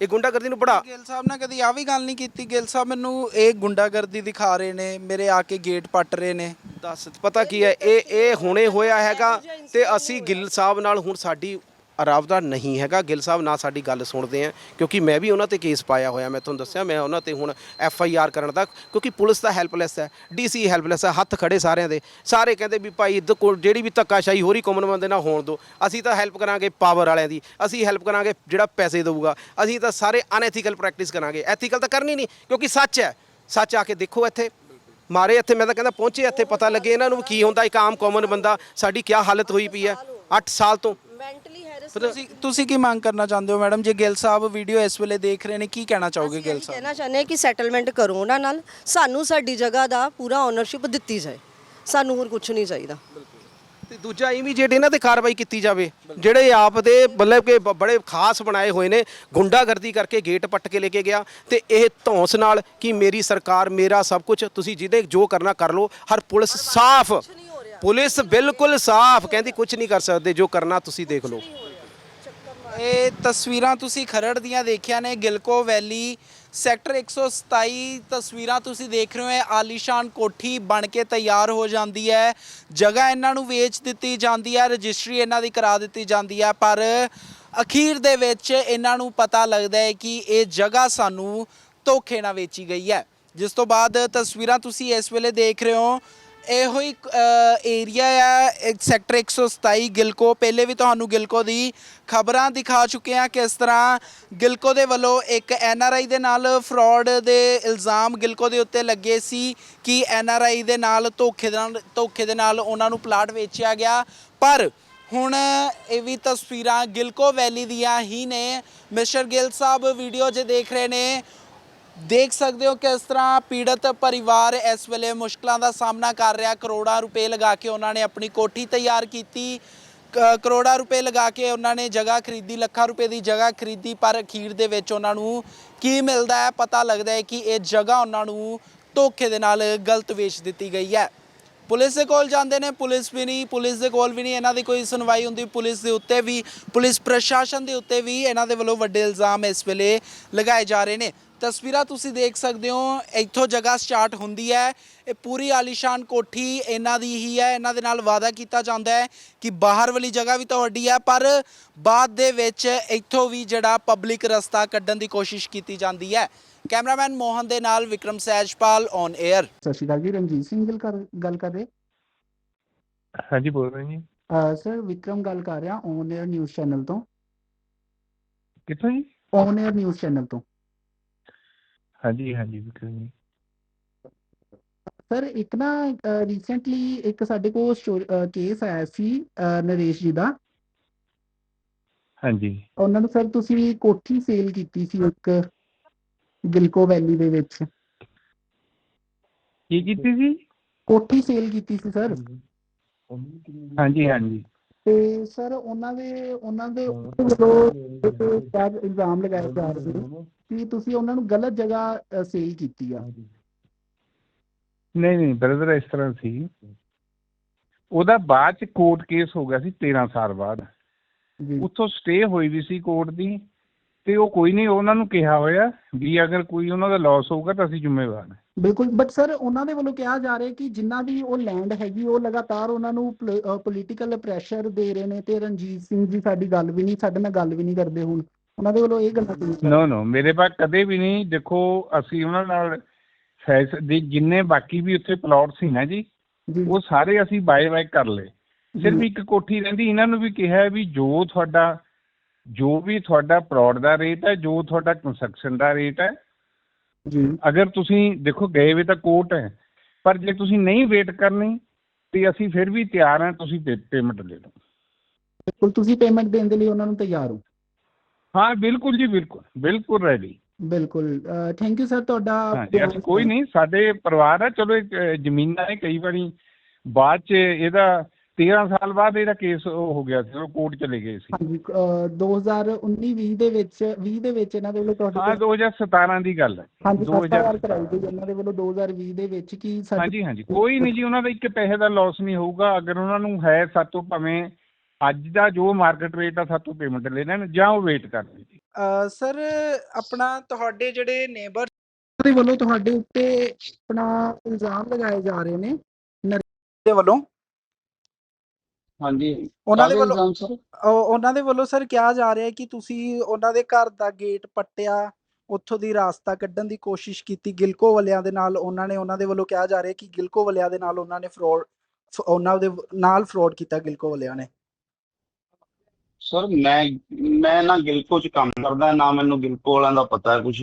ਇਹ ਗੁੰਡਾਗਰਦੀ ਨੂੰ ਬੜਾ ਗਿੱਲ ਸਾਹਿਬ ਨੇ ਕਦੀ ਆ ਵੀ ਗੱਲ ਨਹੀਂ ਕੀਤੀ। ਗਿੱਲ ਸਾਹਿਬ ਮੈਨੂੰ ਇਹ ਗੁੰਡਾਗਰਦੀ ਦਿਖਾ ਰਹੇ ਨੇ ਮੇਰੇ ਆ ਕੇ ਗੇਟ ਪੱਟ ਰਹੇ ਨੇ। ਦੱਸ ਪਤਾ ਕੀ ਹੈ ਇਹ ਇਹ ਹੁਣੇ ਹੋਇਆ ਹੈਗਾ ਤੇ ਅਸੀਂ ਗਿੱਲ ਸਾਹਿਬ ਨਾਲ ਹੁਣ ਸਾਡੀ ਰਾਬਤਾ ਨਹੀਂ ਹੈਗਾ। ਗਿੱਲ ਸਾਹਿਬ, ਨਾ ਸਾਡੀ ਗੱਲ ਸੁਣਦੇ ਆ, ਕਿਉਂਕਿ ਮੈਂ ਵੀ ਉਹਨਾਂ ਤੇ ਕੇਸ ਪਾਇਆ ਹੋਇਆ, ਮੈਂ ਤੁਹਾਨੂੰ ਦੱਸਿਆ, ਮੈਂ ਉਹਨਾਂ ਤੇ ਹੁਣ ਐਫ ਆਈ ਆਰ ਕਰਨ ਦਾ, ਕਿਉਂਕਿ ਪੁਲਿਸ ਤਾਂ ਹੈਲਪਲੈਸ ਹੈ ਡੀਸੀ ਹੈਲਪਲੈਸ ਹੈ, ਹੱਥ ਖੜੇ ਸਾਰਿਆਂ ਦੇ। ਸਾਰੇ ਕਹਿੰਦੇ ਵੀ ਭਾਈ, ਇੱਧਰ ਕੋਲ ਜਿਹੜੀ ਵੀ ਧੱਕਾਸ਼ਾਹੀ ਹੋ ਰਹੀ ਕਾਮਨ ਬੰਦੇ ਨਾਲ ਹੋਣ ਦਿਓ। ਅਸੀਂ ਤਾਂ ਹੈਲਪ ਕਰਾਂਗੇ ਪਾਵਰ ਵਾਲਿਆਂ ਦੀ, ਅਸੀਂ ਹੈਲਪ ਕਰਾਂਗੇ ਜਿਹੜਾ ਪੈਸੇ ਦੇਊਗਾ। ਅਸੀਂ ਤਾਂ ਸਾਰੇ ਅਨਐਥੀਕਲ ਪ੍ਰੈਕਟਿਸ ਕਰਾਂਗੇ। ਐਥੀਕਲ ਤਾਂ ਕਰਨੀ ਨਹੀਂ, ਕਿਉਂਕਿ ਸੱਚ ਹੈ। ਸੱਚ ਆ ਕੇ ਦੇਖੋ ਇੱਥੇ। ਮਾਰੇ ਇੱਥੇ, ਮੈਂ ਤਾਂ ਕਹਿੰਦਾ ਪਹੁੰਚੇ ਇੱਥੇ, ਪਤਾ ਲੱਗੇ ਇਹਨਾਂ ਨੂੰ ਵੀ ਕੀ ਹੁੰਦਾ, ਇੱਕ ਆਮ ਕਾਮਨ ਬੰਦਾ, ਸਾਡੀ ਕੀ ਹਾਲਤ ਹੋਈ ਪਈ ਹੈ? 8 ਸਾਲ ਤੋਂ। ਤੁਸੀਂ ਤੁਸੀਂ ਕੀ ਮੰਗ ਕਰਨਾ ਚਾਹੁੰਦੇ ਹੋ ਮੈਡਮ? ਜੇ ਗਿੱਲ ਸਾਹਿਬ ਵੀਡੀਓ ਇਸ ਵੇਲੇ ਦੇਖ ਰਹੇ ਨੇ ਕੀ ਕਹਿਣਾ ਚਾਹੋਗੇ ਗਿੱਲ ਸਾਹਿਬ? ਕਹਿਣਾ ਚਾਹੁੰਦੇ ਹਾਂ ਕਿ ਸੈਟਲਮੈਂਟ ਕਰੋ ਉਹਨਾਂ ਨਾਲ। ਸਾਨੂੰ ਸਾਡੀ ਜਗ੍ਹਾ ਦਾ ਪੂਰਾ ਓਨਰਸ਼ਿਪ ਦਿੱਤੀ ਜਾਏ। ਸਾਨੂੰ ਹੋਰ ਕੁਝ ਨਹੀਂ ਚਾਹੀਦਾ। ਤੇ ਦੂਜਾ ਇਮੀਡੀਏਟ ਇਹਨਾਂ ਤੇ ਕਾਰਵਾਈ ਕੀਤੀ ਜਾਵੇ ਜਿਹੜੇ ਆਪ ਦੇ ਮਤਲਬ ਕਿ ਬ- ਬੜੇ ਖਾਸ ਬਣਾਏ ਹੋਏ ਨੇ ਗੁੰਡਾਗਰਦੀ ਕਰਕੇ ਗੇਟ ਪੱਟ ਕੇ ਲੈ ਕੇ ਗਿਆ ਤੇ ਇਹ ਧੌਂਸ ਨਾਲ ਕਿ ਮੇਰੀ ਸਰਕਾਰ ਮੇਰਾ ਸਭ ਕੁਝ ਤੁਸੀਂ ਜਿਹਦੇ ਜੋ ਕਰਨਾ ਕਰ ਲਓ ਹਰ ਪੁਲਿਸ ਸਾਫ਼। ਪੁਲਿਸ ਬਿਲਕੁਲ ਸਾਫ਼ ਕਹਿੰਦੀ ਕੁਝ ਨਹੀਂ ਕਰ ਸਕਦੇ ਜੋ ਕਰਨਾ ਤੁਸੀਂ ਦੇਖ ਲਓ। ਇਹ ਤਸਵੀਰਾਂ ਤੁਸੀਂ ਖਰੜ ਦੀਆਂ ਦੇਖਿਆ ਨੇ, ਗਿਲਕੋ ਵੈਲੀ, ਸੈਕਟਰ 127 ਤਸਵੀਰਾਂ ਤੁਸੀਂ ਦੇਖ ਰਹੇ ਹੋ ਆਲੀਸ਼ਾਨ ਕੋਠੀ ਬਣ ਕੇ ਤਿਆਰ ਹੋ ਜਾਂਦੀ ਹੈ। ਜਗ੍ਹਾ ਇਹਨਾਂ ਨੂੰ ਵੇਚ ਦਿੱਤੀ ਜਾਂਦੀ ਹੈ, ਰਜਿਸਟਰੀ ਇਹਨਾਂ ਦੀ ਕਰਾ ਦਿੱਤੀ ਜਾਂਦੀ ਹੈ, ਪਰ ਅਖੀਰ ਦੇ ਵਿੱਚ ਇਹਨਾਂ ਨੂੰ ਪਤਾ ਲੱਗਦਾ ਹੈ ਕਿ ਇਹ ਜਗ੍ਹਾ ਸਾਨੂੰ ਧੋਖੇ ਨਾਲ ਵੇਚੀ ਗਈ ਹੈ। ਜਿਸ ਤੋਂ ਬਾਅਦ ਤਸਵੀਰਾਂ ਤੁਸੀਂ ਇਸ ਵੇਲੇ ਦੇਖ ਰਹੇ ਹੋ ਇਹੋ ਹੀ ਏਰੀਆ ਆ ਇੱਕ ਸੈਕਟਰ 127 ਗਿਲਕੋ। ਪਹਿਲੇ ਵੀ ਤੁਹਾਨੂੰ ਗਿਲਕੋ ਦੀ ਖਬਰਾਂ ਦਿਖਾ ਚੁੱਕੇ ਆ ਕਿਸ ਤਰ੍ਹਾਂ ਗਿਲਕੋ ਦੇ ਵੱਲੋਂ ਇੱਕ ਐੱਨ ਆਰ ਆਈ ਦੇ ਨਾਲ ਫਰਾਡ ਦੇ ਇਲਜ਼ਾਮ ਗਿਲਕੋ ਦੇ ਉੱਤੇ ਲੱਗੇ ਸੀ ਕਿ ਐੱਨ ਆਰ ਆਈ ਦੇ ਨਾਲ ਧੋਖੇ ਦੇ ਨਾਲ, ਧੋਖੇ ਦੇ ਨਾਲ ਉਹਨਾਂ ਨੂੰ ਪਲਾਟ ਵੇਚਿਆ ਗਿਆ। ਪਰ ਹੁਣ ਇਹ ਵੀ ਤਸਵੀਰਾਂ ਗਿਲਕੋ ਵੈਲੀ ਦੀਆਂ ਹੀ ਨੇ। ਮਿਸਟਰ ਗਿੱਲ ਸਾਹਿਬ ਵੀਡੀਓ ਜੇ ਦੇਖ ਰਹੇ ਨੇ ਦੇਖ ਸਕਦੇ ਹੋ ਕਿਸ ਤਰ੍ਹਾਂ ਪੀੜਤ ਪਰਿਵਾਰ ਇਸ ਵੇਲੇ ਮੁਸ਼ਕਲਾਂ ਦਾ ਸਾਹਮਣਾ ਕਰ ਰਿਹਾ। ਕਰੋੜਾਂ ਰੁਪਏ ਲਗਾ ਕੇ ਉਹਨਾਂ ਨੇ ਆਪਣੀ ਕੋਠੀ ਤਿਆਰ ਕੀਤੀ। ਕ- ਕਰੋੜਾਂ ਰੁਪਏ ਲਗਾ ਕੇ ਉਹਨਾਂ ਨੇ ਜਗ੍ਹਾ ਖਰੀਦੀ, ਲੱਖਾਂ ਰੁਪਏ ਦੀ ਜਗ੍ਹਾ ਖਰੀਦੀ, ਪਰ ਅਖੀਰ ਦੇ ਵਿੱਚ ਉਹਨਾਂ ਨੂੰ ਕੀ ਮਿਲਦਾ ਹੈ? ਪਤਾ ਲੱਗਦਾ ਹੈ ਕਿ ਇਹ ਜਗ੍ਹਾ ਉਹਨਾਂ ਨੂੰ ਧੋਖੇ ਦੇ ਨਾਲ ਗਲਤ ਵੇਚ ਦਿੱਤੀ ਗਈ ਹੈ। ਪੁਲਿਸ ਦੇ ਕੋਲ ਜਾਂਦੇ ਨੇ, ਪੁਲਿਸ ਵੀ ਨਹੀਂ, ਪੁਲਿਸ ਦੇ ਕੋਲ ਵੀ ਨਹੀਂ ਇਹਨਾਂ ਦੀ ਕੋਈ ਸੁਣਵਾਈ ਹੁੰਦੀ। ਪੁਲਿਸ ਦੇ ਉੱਤੇ ਵੀ, ਪੁਲਿਸ ਪ੍ਰਸ਼ਾਸਨ ਦੇ ਉੱਤੇ ਵੀ ਇਹਨਾਂ ਦੇ ਵੱਲੋਂ ਵੱਡੇ ਇਲਜ਼ਾਮ ਇਸ ਵੇਲੇ ਲਗਾਏ ਜਾ ਰਹੇ ਨੇ। ਤਸਵੀਰਾਂ ਤੁਸੀਂ ਦੇਖ ਸਕਦੇ ਹੋ ਇੱਥੋਂ ਜਗ੍ਹਾ ਸਟਾਰਟ ਹੁੰਦੀ ਹੈ। ਇਹ ਪੂਰੀ ਆਲੀਸ਼ਾਨ ਕੋਠੀ ਇਹਨਾਂ ਦੀ ਹੀ ਹੈ ਇਹਨਾਂ ਦੇ ਨਾਲ ਵਾਅਦਾ ਕੀਤਾ ਜਾਂਦਾ ਹੈ ਕਿ ਬਾਹਰ ਵਾਲੀ ਜਗ੍ਹਾ ਵੀ ਤੁਹਾਡੀ ਹੈ ਪਰ ਬਾਅਦ ਦੇ ਵਿੱਚ ਇੱਥੋਂ ਵੀ ਜਿਹੜਾ ਪਬਲਿਕ ਰਸਤਾ ਕੱਢਣ ਦੀ ਕੋਸ਼ਿਸ਼ ਕੀਤੀ ਜਾਂਦੀ ਹੈ। ਕੈਮਰਾਮੈਨ ਮੋਹਨ ਦੇ ਨਾਲ ਵਿਕਰਮ ਸੈਜਪਾਲ ਔਨ 에ਅਰ ਸਤਿ ਸ਼੍ਰੀ ਅਕਾਲ ਜੀ ਰਣਜੀਤ ਸਿੰਘ ਗੱਲ ਕਰ ਗੱਲ ਕਰ ਰਹੇ? ਹਾਂਜੀ ਬੋਲ ਰਹੇ ਜੀ। ਸਰ ਵਿਕਰਮ ਗੱਲ ਕਰ ਰਿਹਾ ਔਨ 에ਅਰ ਨਿਊਜ਼ ਚੈਨਲ ਤੋਂ। ਕਿੱਥੋਂ ਜੀ? ਔਨ 에ਅਰ ਨਿਊਜ਼ ਚੈਨਲ ਤੋਂ। ਹਾਂਜੀ ਹਾਂਜੀ ਵਿਕਰਮ ਜੀ। ਸਰ ਇੱਕ ਨਾ ਰੀਸੈਂਟਲੀ ਇੱਕ ਸਾਡੇ ਕੋਲ ਕੇਸ ਆਇਆ ਸੀ ਅਹ, ਨਰੇਸ਼ ਜੀ ਦਾ। ਹਾਂਜੀ। ਉਹਨਾਂ ਨੂੰ ਸਰ ਤੁਸੀਂ ਕੋਠੀ ਸੇਲ ਕੀਤੀ ਸੀ ਇੱਕ ਗਿਲਕੋ ਵੈਲੀ ਦੇ ਵਿੱਚ। ਕੀ ਕੀਤੀ ਸੀ? ਕੋਠੀ ਸੇਲ ਕੀਤੀ ਸੀ ਸਰ। ਹਾਂਜੀ ਹਾਂਜੀ। ਤੇ ਸਰ ਉਹਨਾਂ ਦੇ ਉਹਨਾਂ ਦੇ ਵੱਲੋਂ ਇੱਕ ਸ਼ਾਇਦ ਇਲਜ਼ਾਮ ਲਗਾਏ ਜਾ ਰਹੇ ਨੇ ਕਿ ਤੁਸੀਂ ਉਹਨਾਂ ਨੂੰ ਗਲਤ ਜਗ੍ਹਾ ਸੇਲ ਕੀਤੀ ਆ। ਨਹੀਂ ਨਹੀਂ ਬ੍ਰਦਰ ਇਸ ਤਰ੍ਹਾਂ ਸੀ। ਉਹਦਾ ਬਾਅਦ ਚ ਕੋਰਟ ਕੇਸ ਹੋ ਗਿਆ ਸੀ 13 ਸਾਲ ਬਾਅਦ। ਉੱਥੋਂ ਸਟੇ ਹੋਈ ਵੀ ਸੀ ਕੋਰਟ ਦੀ ਤੇ ਉਹ ਕੋਈ ਨਹੀਂ ਉਹਨਾਂ ਨੂੰ ਕਿਹਾ ਹੋਇਆ ਵੀ ਅਗਰ ਕੋਈ ਉਹਨਾਂ ਦਾ ਲਾਸ ਹੋਊਗਾ ਤਾਂ ਅਸੀਂ ਜ਼ਿੰਮੇਵਾਰ ਹਾਂ। ਬਿਲਕੁਲ ਬਟ ਸਰ ਉਹਨਾਂ ਦੇ ਵੱਲੋਂ ਕਿਹਾ ਜਾ ਰਿਹਾ ਕਿ ਜਿੰਨਾ ਦੀ ਉਹ ਲੈਂਡ ਹੈਗੀ ਉਹ ਲਗਾਤਾਰ ਉਹਨਾਂ ਨੂੰ ਪੋਲੀਟੀਕਲ ਪ੍ਰੈਸ਼ਰ ਦੇ ਰਹੇ ਨੇ ਤੇ ਰਣਜੀਤ ਸਿੰਘ ਜੀ ਸਾਡੀ ਗੱਲ ਵੀ ਨਹੀਂ ਸਾਡੇ ਨਾਲ ਗੱਲ ਵੀ ਨਹੀਂ ਕਰਦੇ ਹੁਣ। ਉਹਨਾਂ ਦੇ ਵੱਲੋਂ ਇਹ ਗੱਲਾਂ ਕਹੀ ਨੋ ਨੋ ਮੇਰੇ ਪਾਸ ਕਦੇ ਵੀ ਨਹੀਂ। ਦੇਖੋ ਅਸੀਂ ਉਹਨਾਂ ਨਾਲ ਫੈਸ ਦੇ ਜਿੰਨੇ ਬਾਕੀ ਵੀ ਉੱਥੇ ਪਲਾਟ ਸੀ ਨਾ ਜੀ ਉਹ ਸਾਰੇ ਅਸੀਂ ਬਾਏ ਬਾਏ ਕਰ ਲਏ। ਸਿਰਫ ਇੱਕ ਕੋਠੀ ਰਹਿੰਦੀ ਇਹਨਾਂ ਨੂੰ ਵੀ ਕਿਹਾ ਵੀ ਜੋ ਤੁਹਾਡਾ ਜੋ ਵੀ ਤੁਹਾਡਾ ਪਲਾਟ ਦਾ ਰੇਟ ਹੈ ਜੋ ਤੁਹਾਡਾ ਕੰਸਟਰਕਸ਼ਨ ਦਾ ਰੇਟ ਹੈ ਜੀ। ਅਗਰ ਤੁਸੀਂ ਦੇਖੋ ਗਏ ਵੇ ਤਾਂ ਕੋਰਟ ਹੈ ਪਰ ਜੇ ਤੁਸੀਂ ਨਹੀਂ ਵੇਟ ਕਰਨੀ ਤੇ ਅਸੀਂ ਫਿਰ ਵੀ ਤਿਆਰ ਹਾਂ ਤੁਸੀਂ ਪੇਮੈਂਟ ਲੈ ਲਓ। ਬਿਲਕੁਲ ਤੁਸੀਂ ਪੇਮੈਂਟ ਦੇਣ ਦੇ ਲਈ ਉਹਨਾਂ ਨੂੰ ਤਿਆਰ ਹੋ। ਹਾਂ ਬਿਲਕੁਲ ਜੀ ਬਿਲਕੁਲ ਬਿਲਕੁਲ ਰੈਡੀ ਬਿਲਕੁਲ ਥੈਂਕ ਯੂ ਸਰ ਤੁਹਾਡਾ ਕੋਈ ਨਹੀਂ ਸਾਡੇ ਪਰਿਵਾਰ ਹੈ ਚਲੋ ਜ਼ਮੀਨਾਂ ਨੇ ਕਈ ਵਾਰੀ ਬਾਅਦ ਚ ਇਹਦਾ 13 ਸਾਲ ਬਾਅਦ ਇਹਦਾ ਕੇਸ ਹੋ ਗਿਆ ਸੀ ਉਹ ਕੋਰਟ ਚਲੇ ਗਏ ਸੀ। ਹਾਂਜੀ ਅਹ, 2019 20 ਦੇ ਵਿੱਚ 20 ਦੇ ਵਿੱਚ ਇਹਨਾਂ ਦੇ ਵੱਲੋਂ ਤੁਹਾਡੇ ਹਾਂ ਕੋਲ 2017 ਦੀ ਗੱਲ ਹੈ। ਹਾਂਜੀ 2000 2000 ਕਰਾਈ ਗਈ ਇਹਨਾਂ ਦੇ ਵੱਲੋਂ 2020 ਦੇ ਵਿੱਚ ਕੀ ਸਾਡੀ ਹਾਂਜੀ ਹਾਂਜੀ ਕੋਈ ਨਹੀਂ ਜੀ ਉਹਨਾਂ ਦਾ ਇੱਕ ਪੈਸੇ ਦਾ ਲਾਸ ਨਹੀਂ ਹੋਊਗਾ ਅਗਰ ਉਹਨਾਂ ਨੂੰ ਹੈ ਸਾਤੋਂ ਭਾਵੇਂ ਅੱਜ ਦਾ ਜੋ ਮਾਰਕੀਟ ਰੇਟ ਆ ਸਾਤੋਂ ਪੇਮੈਂਟ ਲੈ ਲੈਣ ਜਾਂ ਉਹ ਵੇਟ ਕਰ ਲੈਣ। ਜੀ ਅ, ਸਰ ਆਪਣਾ ਤੁਹਾਡੇ ਜਿਹੜੇ ਨੇਬਰ ਦੇ ਵੱਲੋਂ ਤੁਹਾਡੇ ਉੱਤੇ ਆਪਣਾ ਇਲਜ਼ਾਮ ਲਗਾਏ ਜਾ ਰਹੇ ਨੇ ਦੇ ਵੱਲੋਂ? ਹਾਂਜੀ। ਉਹਨਾਂ ਦੇ ਵੱਲੋਂ ਇਲਜ਼ਾਮ ਸਰ? ਉਹ- ਉਹਨਾਂ ਦੇ ਵੱਲੋਂ ਸਰ ਕਿਹਾ ਜਾ ਰਿਹਾ ਹੈ ਕਿ ਤੁਸੀਂ ਉਹਨਾਂ ਦੇ ਘਰ ਦਾ ਗੇਟ ਪੱਟਿਆ ਉੱਥੋਂ ਦੀ ਰਾਸਤਾ ਕੱਢਣ ਦੀ ਕੋਸ਼ਿਸ਼ ਕੀਤੀ ਗਿਲਕੋ ਵਾਲਿਆਂ ਦੇ ਨਾਲ ਉਹਨਾਂ ਨੇ ਉਹਨਾਂ ਦੇ ਵੱਲੋਂ ਕਿਹਾ ਜਾ ਰਿਹਾ ਕਿ ਗਿਲਕੋ ਵਾਲਿਆਂ ਦੇ ਨਾਲ ਉਹਨਾਂ ਨੇ ਫਰੋਡ ਉਹਨਾਂ ਦੇ ਨਾਲ ਫਰੋਡ ਕੀਤਾ ਗਿਲਕੋ ਵਾਲਿਆਂ ਨੇ। ਸਰ ਮੈਂ ਮੈਂ ਨਾ ਗਿਲਕੋ ਚ ਕੰਮ ਕਰਦਾ ਨਾ ਮੈਨੂੰ ਗਿਲਕੋ ਵਾਲਿਆਂ ਦਾ ਪਤਾ ਹੈ ਕੁਝ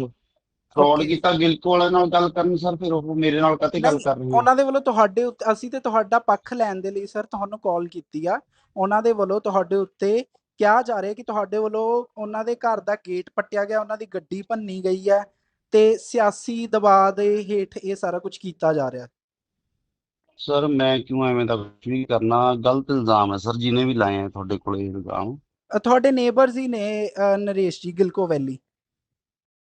ਫਰਾਡ. ਕੀਤਾ ਗਿਲਕੋ ਵਾਲਿਆਂ ਨਾਲ ਗੱਲ ਕਰਨ ਸਰ ਫਿਰ ਉਹ ਮੇਰੇ ਨਾਲ ਕਾਤੇ ਗੱਲ ਨਹੀਂ, ਕਰ ਰਹੇ ਹੋ? ਉਹਨਾਂ ਦੇ ਵੱਲੋਂ ਤੁਹਾਡੇ ਉੱਤੇ ਅਸੀਂ ਤੇ ਤੁਹਾਡਾ ਪੱਖ ਲੈਣ ਦੇ ਲਈ ਸਰ ਤੁਹਾਨੂੰ ਕਾਲ ਕੀਤੀ ਆ। ਉਹਨਾਂ ਦੇ ਵੱਲੋਂ ਤੁਹਾਡੇ ਉੱਤੇ ਕਿਹਾ ਜਾ ਰਿਹਾ ਕਿ ਤੁਹਾਡੇ ਵੱਲੋਂ ਉਹਨਾਂ ਦੇ ਘਰ ਦਾ ਗੇਟ ਪੱਟਿਆ ਗਿਆ ਉਹਨਾਂ ਦੀ ਗੱਡੀ ਭੰਨੀ ਗਈ ਹੈ ਤੇ ਸਿਆਸੀ ਦਬਾਅ ਦੇ ਹੇਠ ਇਹ ਸਾਰਾ ਕੁਝ ਕੀਤਾ ਜਾ ਰਿਹਾ। ਸਰ ਮੈਂ ਕਿਉਂ ਐਵੇਂ ਦਾ ਕੁਝ ਵੀ ਕਰਨਾ? ਗਲਤ ਇਲਜ਼ਾਮ ਹੈ ਸਰ ਜਿਹਨੇ ਵੀ ਲਾਏ ਆ ਤੁਹਾਡੇ ਕੋਲੇ ਇਲਜ਼ਾਮ। ਤੁਹਾਡੇ ਨੇਬਰਸ ਹੀ ਨੇ ਨਰੇਸ਼ ਜੀ ਗਿਲਕੋ ਵੈਲੀ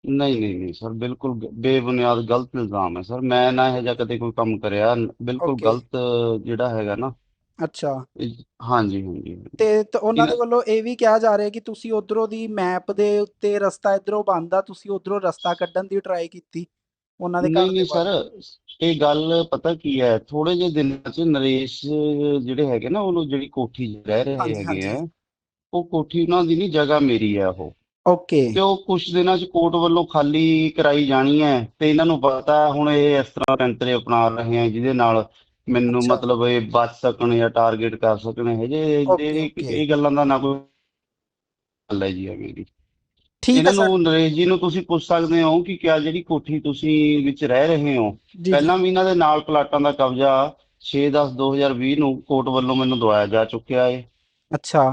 ਨਹੀਂ ਨਹੀਂ ਨਹੀਂ ਸਰ ਬਿਲਕੁਲ ਗ- ਬੇਬੁਨਿਆਦ ਗਲਤ ਇਲਜ਼ਾਮ ਹੈ ਸਰ ਮੈਂ ਨਾ ਇਹ ਜਿਹਾ ਕਦੇ ਕੋਈ ਕੰਮ ਕਰਿਆ ਬਿਲਕੁਲ Okay. ਗਲਤ ਜਿਹੜਾ ਹੈਗਾ ਨਾ ਅੱਛਾ ਇਹ- ਹਾਂਜੀ ਹਾਂਜੀ ਤੇ ਤ- ਉਹਨਾਂ ਦੇ ਇਹਨਾਂ- ਵੱਲੋਂ ਇਹ ਵੀ ਕਿਹਾ ਜਾ ਰਿਹਾ ਕਿ ਤੁਸੀਂ ਉਧਰੋਂ ਦੀ ਮੈਪ ਦੇ ਉੱਤੇ ਰਸਤਾ ਇਧਰੋਂ ਬੰਦ ਤੁਸੀਂ ਉਧਰੋਂ ਰਸਤਾ ਕੱਢਣ ਦੀ ਟਰਾਈ ਕੀਤੀ ਉਹਨਾਂ ਦੇ ਘਰ ਨਹੀਂ ਦੇ ਨਹੀਂ ਬਾਹਰ। ਸਰ ਇਹ ਗੱਲ ਪਤਾ ਕੀ ਹੈ ਥੋੜੇ ਜਿਹੇ ਦਿਨਾਂ 'ਚ ਨਰੇਸ਼ ਜਿਹੜੇ ਹੈਗੇ ਨਾ ਉਹਨੂੰ ਜਿਹੜੀ ਕੋਠੀ 'ਚ ਰਹਿ ਰਹੇ ਹਾਂਜੀ, ਹੈਗੇ ਹਾਂਜੀ। ਆ ਉਹ ਕੋਠੀ ਉਹਨਾਂ ਦੀ ਨਹੀਂ ਜਗ੍ਹਾ ਮੇਰੀ ਹੈ ਉਹ। ਓਕੇ ਤੇ ਉਹ ਕੁਝ ਦਿਨਾਂ 'ਚ ਕੋਰਟ ਵੱਲੋਂ ਖਾਲੀ ਕਰਾਈ ਜਾਣੀ ਹੈ ਤੇ ਇਹਨਾਂ ਨੂੰ ਪਤਾ ਹੁਣ ਇਹ ਇਸ ਤਰ੍ਹਾਂ ਤੰਤਰੇ ਅਪਣਾ ਰਹੇ ਆ ਜਿਹਦੇ ਨਾਲ ਮੈਨੂੰ। ਮਤਲਬ ਇਹ ਬਚ ਸਕਣ ਜਾਂ ਟਾਰਗੇਟ ਕਰ ਸਕਣ ਇਹ ਜੇ ਇਹ ਗੱਲਾਂ ਦਾ ਨਾ ਕੋਈ ਗੱਲ ਹੈ ਜੀ ਦੀ ਠੀਕ ਹੈ ਸਰ। ਨੂੰ ਨਰੇਸ਼ ਜੀ ਨੂੰ ਤੁਸੀਂ ਪੁੱਛ ਸਕਦੇ ਹੋ ਕਿ ਕਿਆ ਜਿਹੜੀ ਕੋਠੀ ਤੁਸੀਂ ਵਿੱਚ ਰਹਿ ਰਹੇ ਹੋ। ਪਹਿਲਾਂ ਵੀ ਇਹਨਾਂ ਦੇ ਨਾਲ ਪਲਾਟਾਂ ਦਾ ਕਬਜ਼ਾ 6/10/2020 ਨੂੰ ਕੋਰਟ ਵੱਲੋਂ ਮੈਨੂੰ ਦਵਾਇਆ ਜਾ ਚੁੱਕਿਆ ਹੈ ਅੱਛਾ।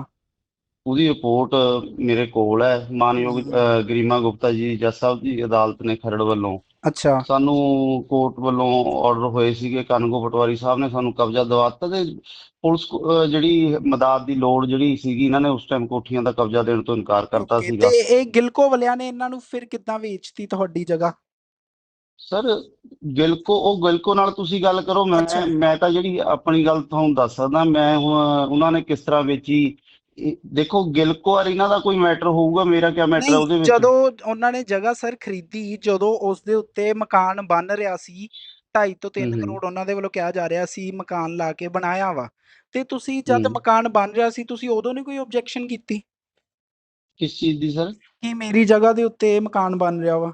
ਉਹਦੀ ਰਿਪੋਰਟ ਮੇਰੇ ਕੋਲ ਹੈ ਮਾਨਯੋਗ ਗਰੀਮਾ ਗੁਪਤਾ ਜੀ ਜੱਜ ਸਾਹਿਬ ਦੀ ਅਦਾਲਤ ਨੇ ਖਰੜ ਵੱਲੋਂ। ਅੱਛਾ। ਸਾਨੂੰ ਕੋਰਟ ਵੱਲੋਂ ਆਰਡਰ ਹੋਏ ਸੀਗੇ ਕਾਨੂੰਗੋ ਪਟਵਾਰੀ ਸਾਹਿਬ ਨੇ ਸਾਨੂੰ ਕਬਜ਼ਾ ਦਿਵਾਤਾ ਤੇ ਪੁਲਿਸ ਜਿਹੜੀ ਮਦਦ ਦੀ ਲੋੜ ਜਿਹੜੀ ਸੀਗੀ ਇਹਨਾਂ ਨੇ ਉਸ ਟਾਈਮ ਕੋਠੀਆਂ ਦਾ ਕਬਜ਼ਾ ਦੇਣ ਤੋਂ ਇਨਕਾਰ ਕਰਤਾ ਸੀਗਾ। ਤੇ ਇਹ ਗਿਲਕੋ ਵਾਲਿਆਂ ਨੇ ਇਹਨਾਂ ਨੂੰ ਫਿਰ ਕਿੱਦਾਂ ਵੇਚਤੀ ਤੁਹਾਡੀ ਜਗ੍ਹਾ? ਸਰ ਗਿਲਕੋ ਉਹ ਗਿਲਕੋ ਨਾਲ ਤੁਸੀਂ ਗੱਲ ਕਰੋ ਮੈਂ। ਮੈਂ ਤਾਂ ਜਿਹੜੀ ਆਪਣੀ ਗੱਲ ਤੁਹਾਨੂੰ ਦੱਸ ਸਕਦਾ ਮੈਂ ਹੁਣ ਉਹਨਾਂ ਨੇ ਕਿਸ ਤਰ੍ਹਾਂ ਵੇਚੀ ਦੇਖੋ ਗਿਲਕੋ ਇਹਨਾਂ ਦਾ ਕੋਈ ਮੈਟਰ ਹੋਊਗਾ ਮੇਰਾ ਕੀ ਮੈਟਰ ਹੈ ਉਹਦੇ ਵਿੱਚ? ਜਦੋਂ ਉਹਨਾਂ ਨੇ ਜਗ੍ਹਾ ਸਰ ਖਰੀਦੀ ਜਦੋਂ ਉਸ ਦੇ ਉੱਤੇ ਮਕਾਨ ਬਣ ਰਿਹਾ ਸੀ 2.5 ਤੋਂ 3 ਹਮ ਹਮ। ਕਰੋੜ ਉਹਨਾਂ ਦੇ ਵੱਲੋਂ ਕਿਹਾ ਜਾ ਰਿਹਾ ਸੀ ਮਕਾਨ ਲਾ ਕੇ ਬਣਾਇਆ ਵਾ। ਤੇ ਤੁਸੀਂ ਜਦ। ਮਕਾਨ ਬਣ ਰਿਹਾ ਸੀ ਤੁਸੀਂ ਉਦੋਂ ਨਹੀਂ ਕੋਈ ਆਬਜੈਕਸ਼ਨ ਕੀਤੀ? ਕਿਸ ਚੀਜ਼ ਦੀ ਸਰ? ਕਿ ਮੇਰੀ ਜਗ੍ਹਾ ਦੇ ਉੱਤੇ ਮਕਾਨ ਬਣ ਰਿਹਾ ਵਾ?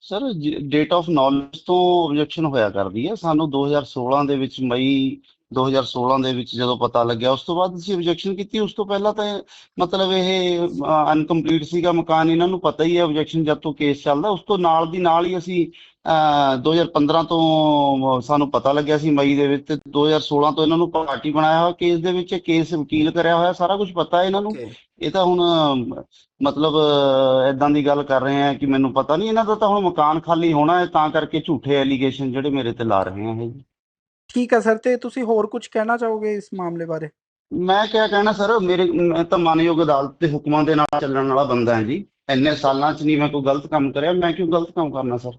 ਸਰ ਡੇਟ ਆਫ ਨੌਲੇਜ ਤੋਂ ਆਬਜੈਕਸ਼ਨ ਹੋਇਆ ਕਰਦੀ ਹੈ ਸਾਨੂੰ 2016 ਦੇ ਵਿੱਚ ਮਈ 2016 ਦੇ ਵਿੱਚ ਜਦੋਂ ਪਤਾ ਲੱਗਿਆ ਉਸ ਤੋਂ ਬਾਅਦ ਅਸੀਂ ਆਬਜੈਕਸ਼ਨ ਕੀਤੀ। ਉਸ ਤੋਂ ਪਹਿਲਾਂ ਤਾਂ ਮਤਲਬ ਇਹ ਅਨਕੰਪਲੀਟ ਸੀਗਾ ਮਕਾਨ ਇਹਨਾਂ ਨੂੰ ਪਤਾ ਹੀ ਹੈ ਆਬਜੈਕਸ਼ਨ ਜਦ ਤੋਂ ਕੇਸ ਚੱਲਦਾ। ਉਸ ਤੋਂ ਨਾਲ ਦੀ ਨਾਲ ਹੀ ਅਸੀਂ ਅਹ, 2015 ਤੋਂ ਸਾਨੂੰ ਪਤਾ ਲੱਗਿਆ ਸੀ ਮਈ ਦੇ ਵਿੱਚ। ਤੇ 2016 ਤੋਂ ਇਹਨਾਂ ਨੂੰ ਪਾਰਟੀ ਬਣਾਇਆ ਹੋਇਆ ਕੇਸ ਦੇ ਵਿੱਚ ਕੇਸ ਵਕੀਲ ਕਰਿਆ ਹੋਇਆ ਸਾਰਾ ਕੁਝ ਪਤਾ ਹੈ ਇਹਨਾਂ ਨੂੰ। ਇਹ ਤਾਂ ਹੁਣ ਮਤਲਬ ਇਦਾਂ ਦੀ ਗੱਲ ਕਰ ਰਹੇ ਆ ਕਿ ਮੈਨੂੰ ਪਤਾ ਨਹੀਂ ਇਹਨਾਂ ਦਾ ਤਾਂ ਹੁਣ ਮਕਾਨ ਖਾਲੀ ਹੋਣਾ ਹੈ ਤਾਂ ਕਰਕੇ ਝੂਠੇ ਐਲੀਗੇਸ਼ਨ ਜਿਹੜੇ ਮੇਰੇ ਤੇ ਲਾ ਰਹੇ ਆ ਇਹ। ਜੀ ਠੀਕ ਹੈ ਸਰ, ਤੇ ਤੁਸੀਂ ਹੋਰ ਕੁਝ ਕਹਿਣਾ ਚਾਹੋਗੇ ਇਸ ਮਾਮਲੇ ਬਾਰੇ? ਮੈਂ ਕਿਆ ਕਹਿਣਾ ਸਰ, ਮੇਰੇ, ਮੈਂ ਤਾਂ ਮਾਨਯੋਗ ਅਦਾਲਤ ਦੇ ਹੁਕਮਾਂ ਦੇ ਨਾਲ ਚੱਲਣ ਵਾਲਾ ਬੰਦਾ ਹਾਂ ਜੀ। ਇੰਨੇ ਸਾਲਾਂ 'ਚ ਨਹੀਂ ਮੈਂ ਕੋਈ ਗਲਤ ਕੰਮ ਕਰਿਆ, ਮੈਂ ਕਿਉਂ ਗਲਤ ਕੰਮ ਕਰਨਾ ਸਰ?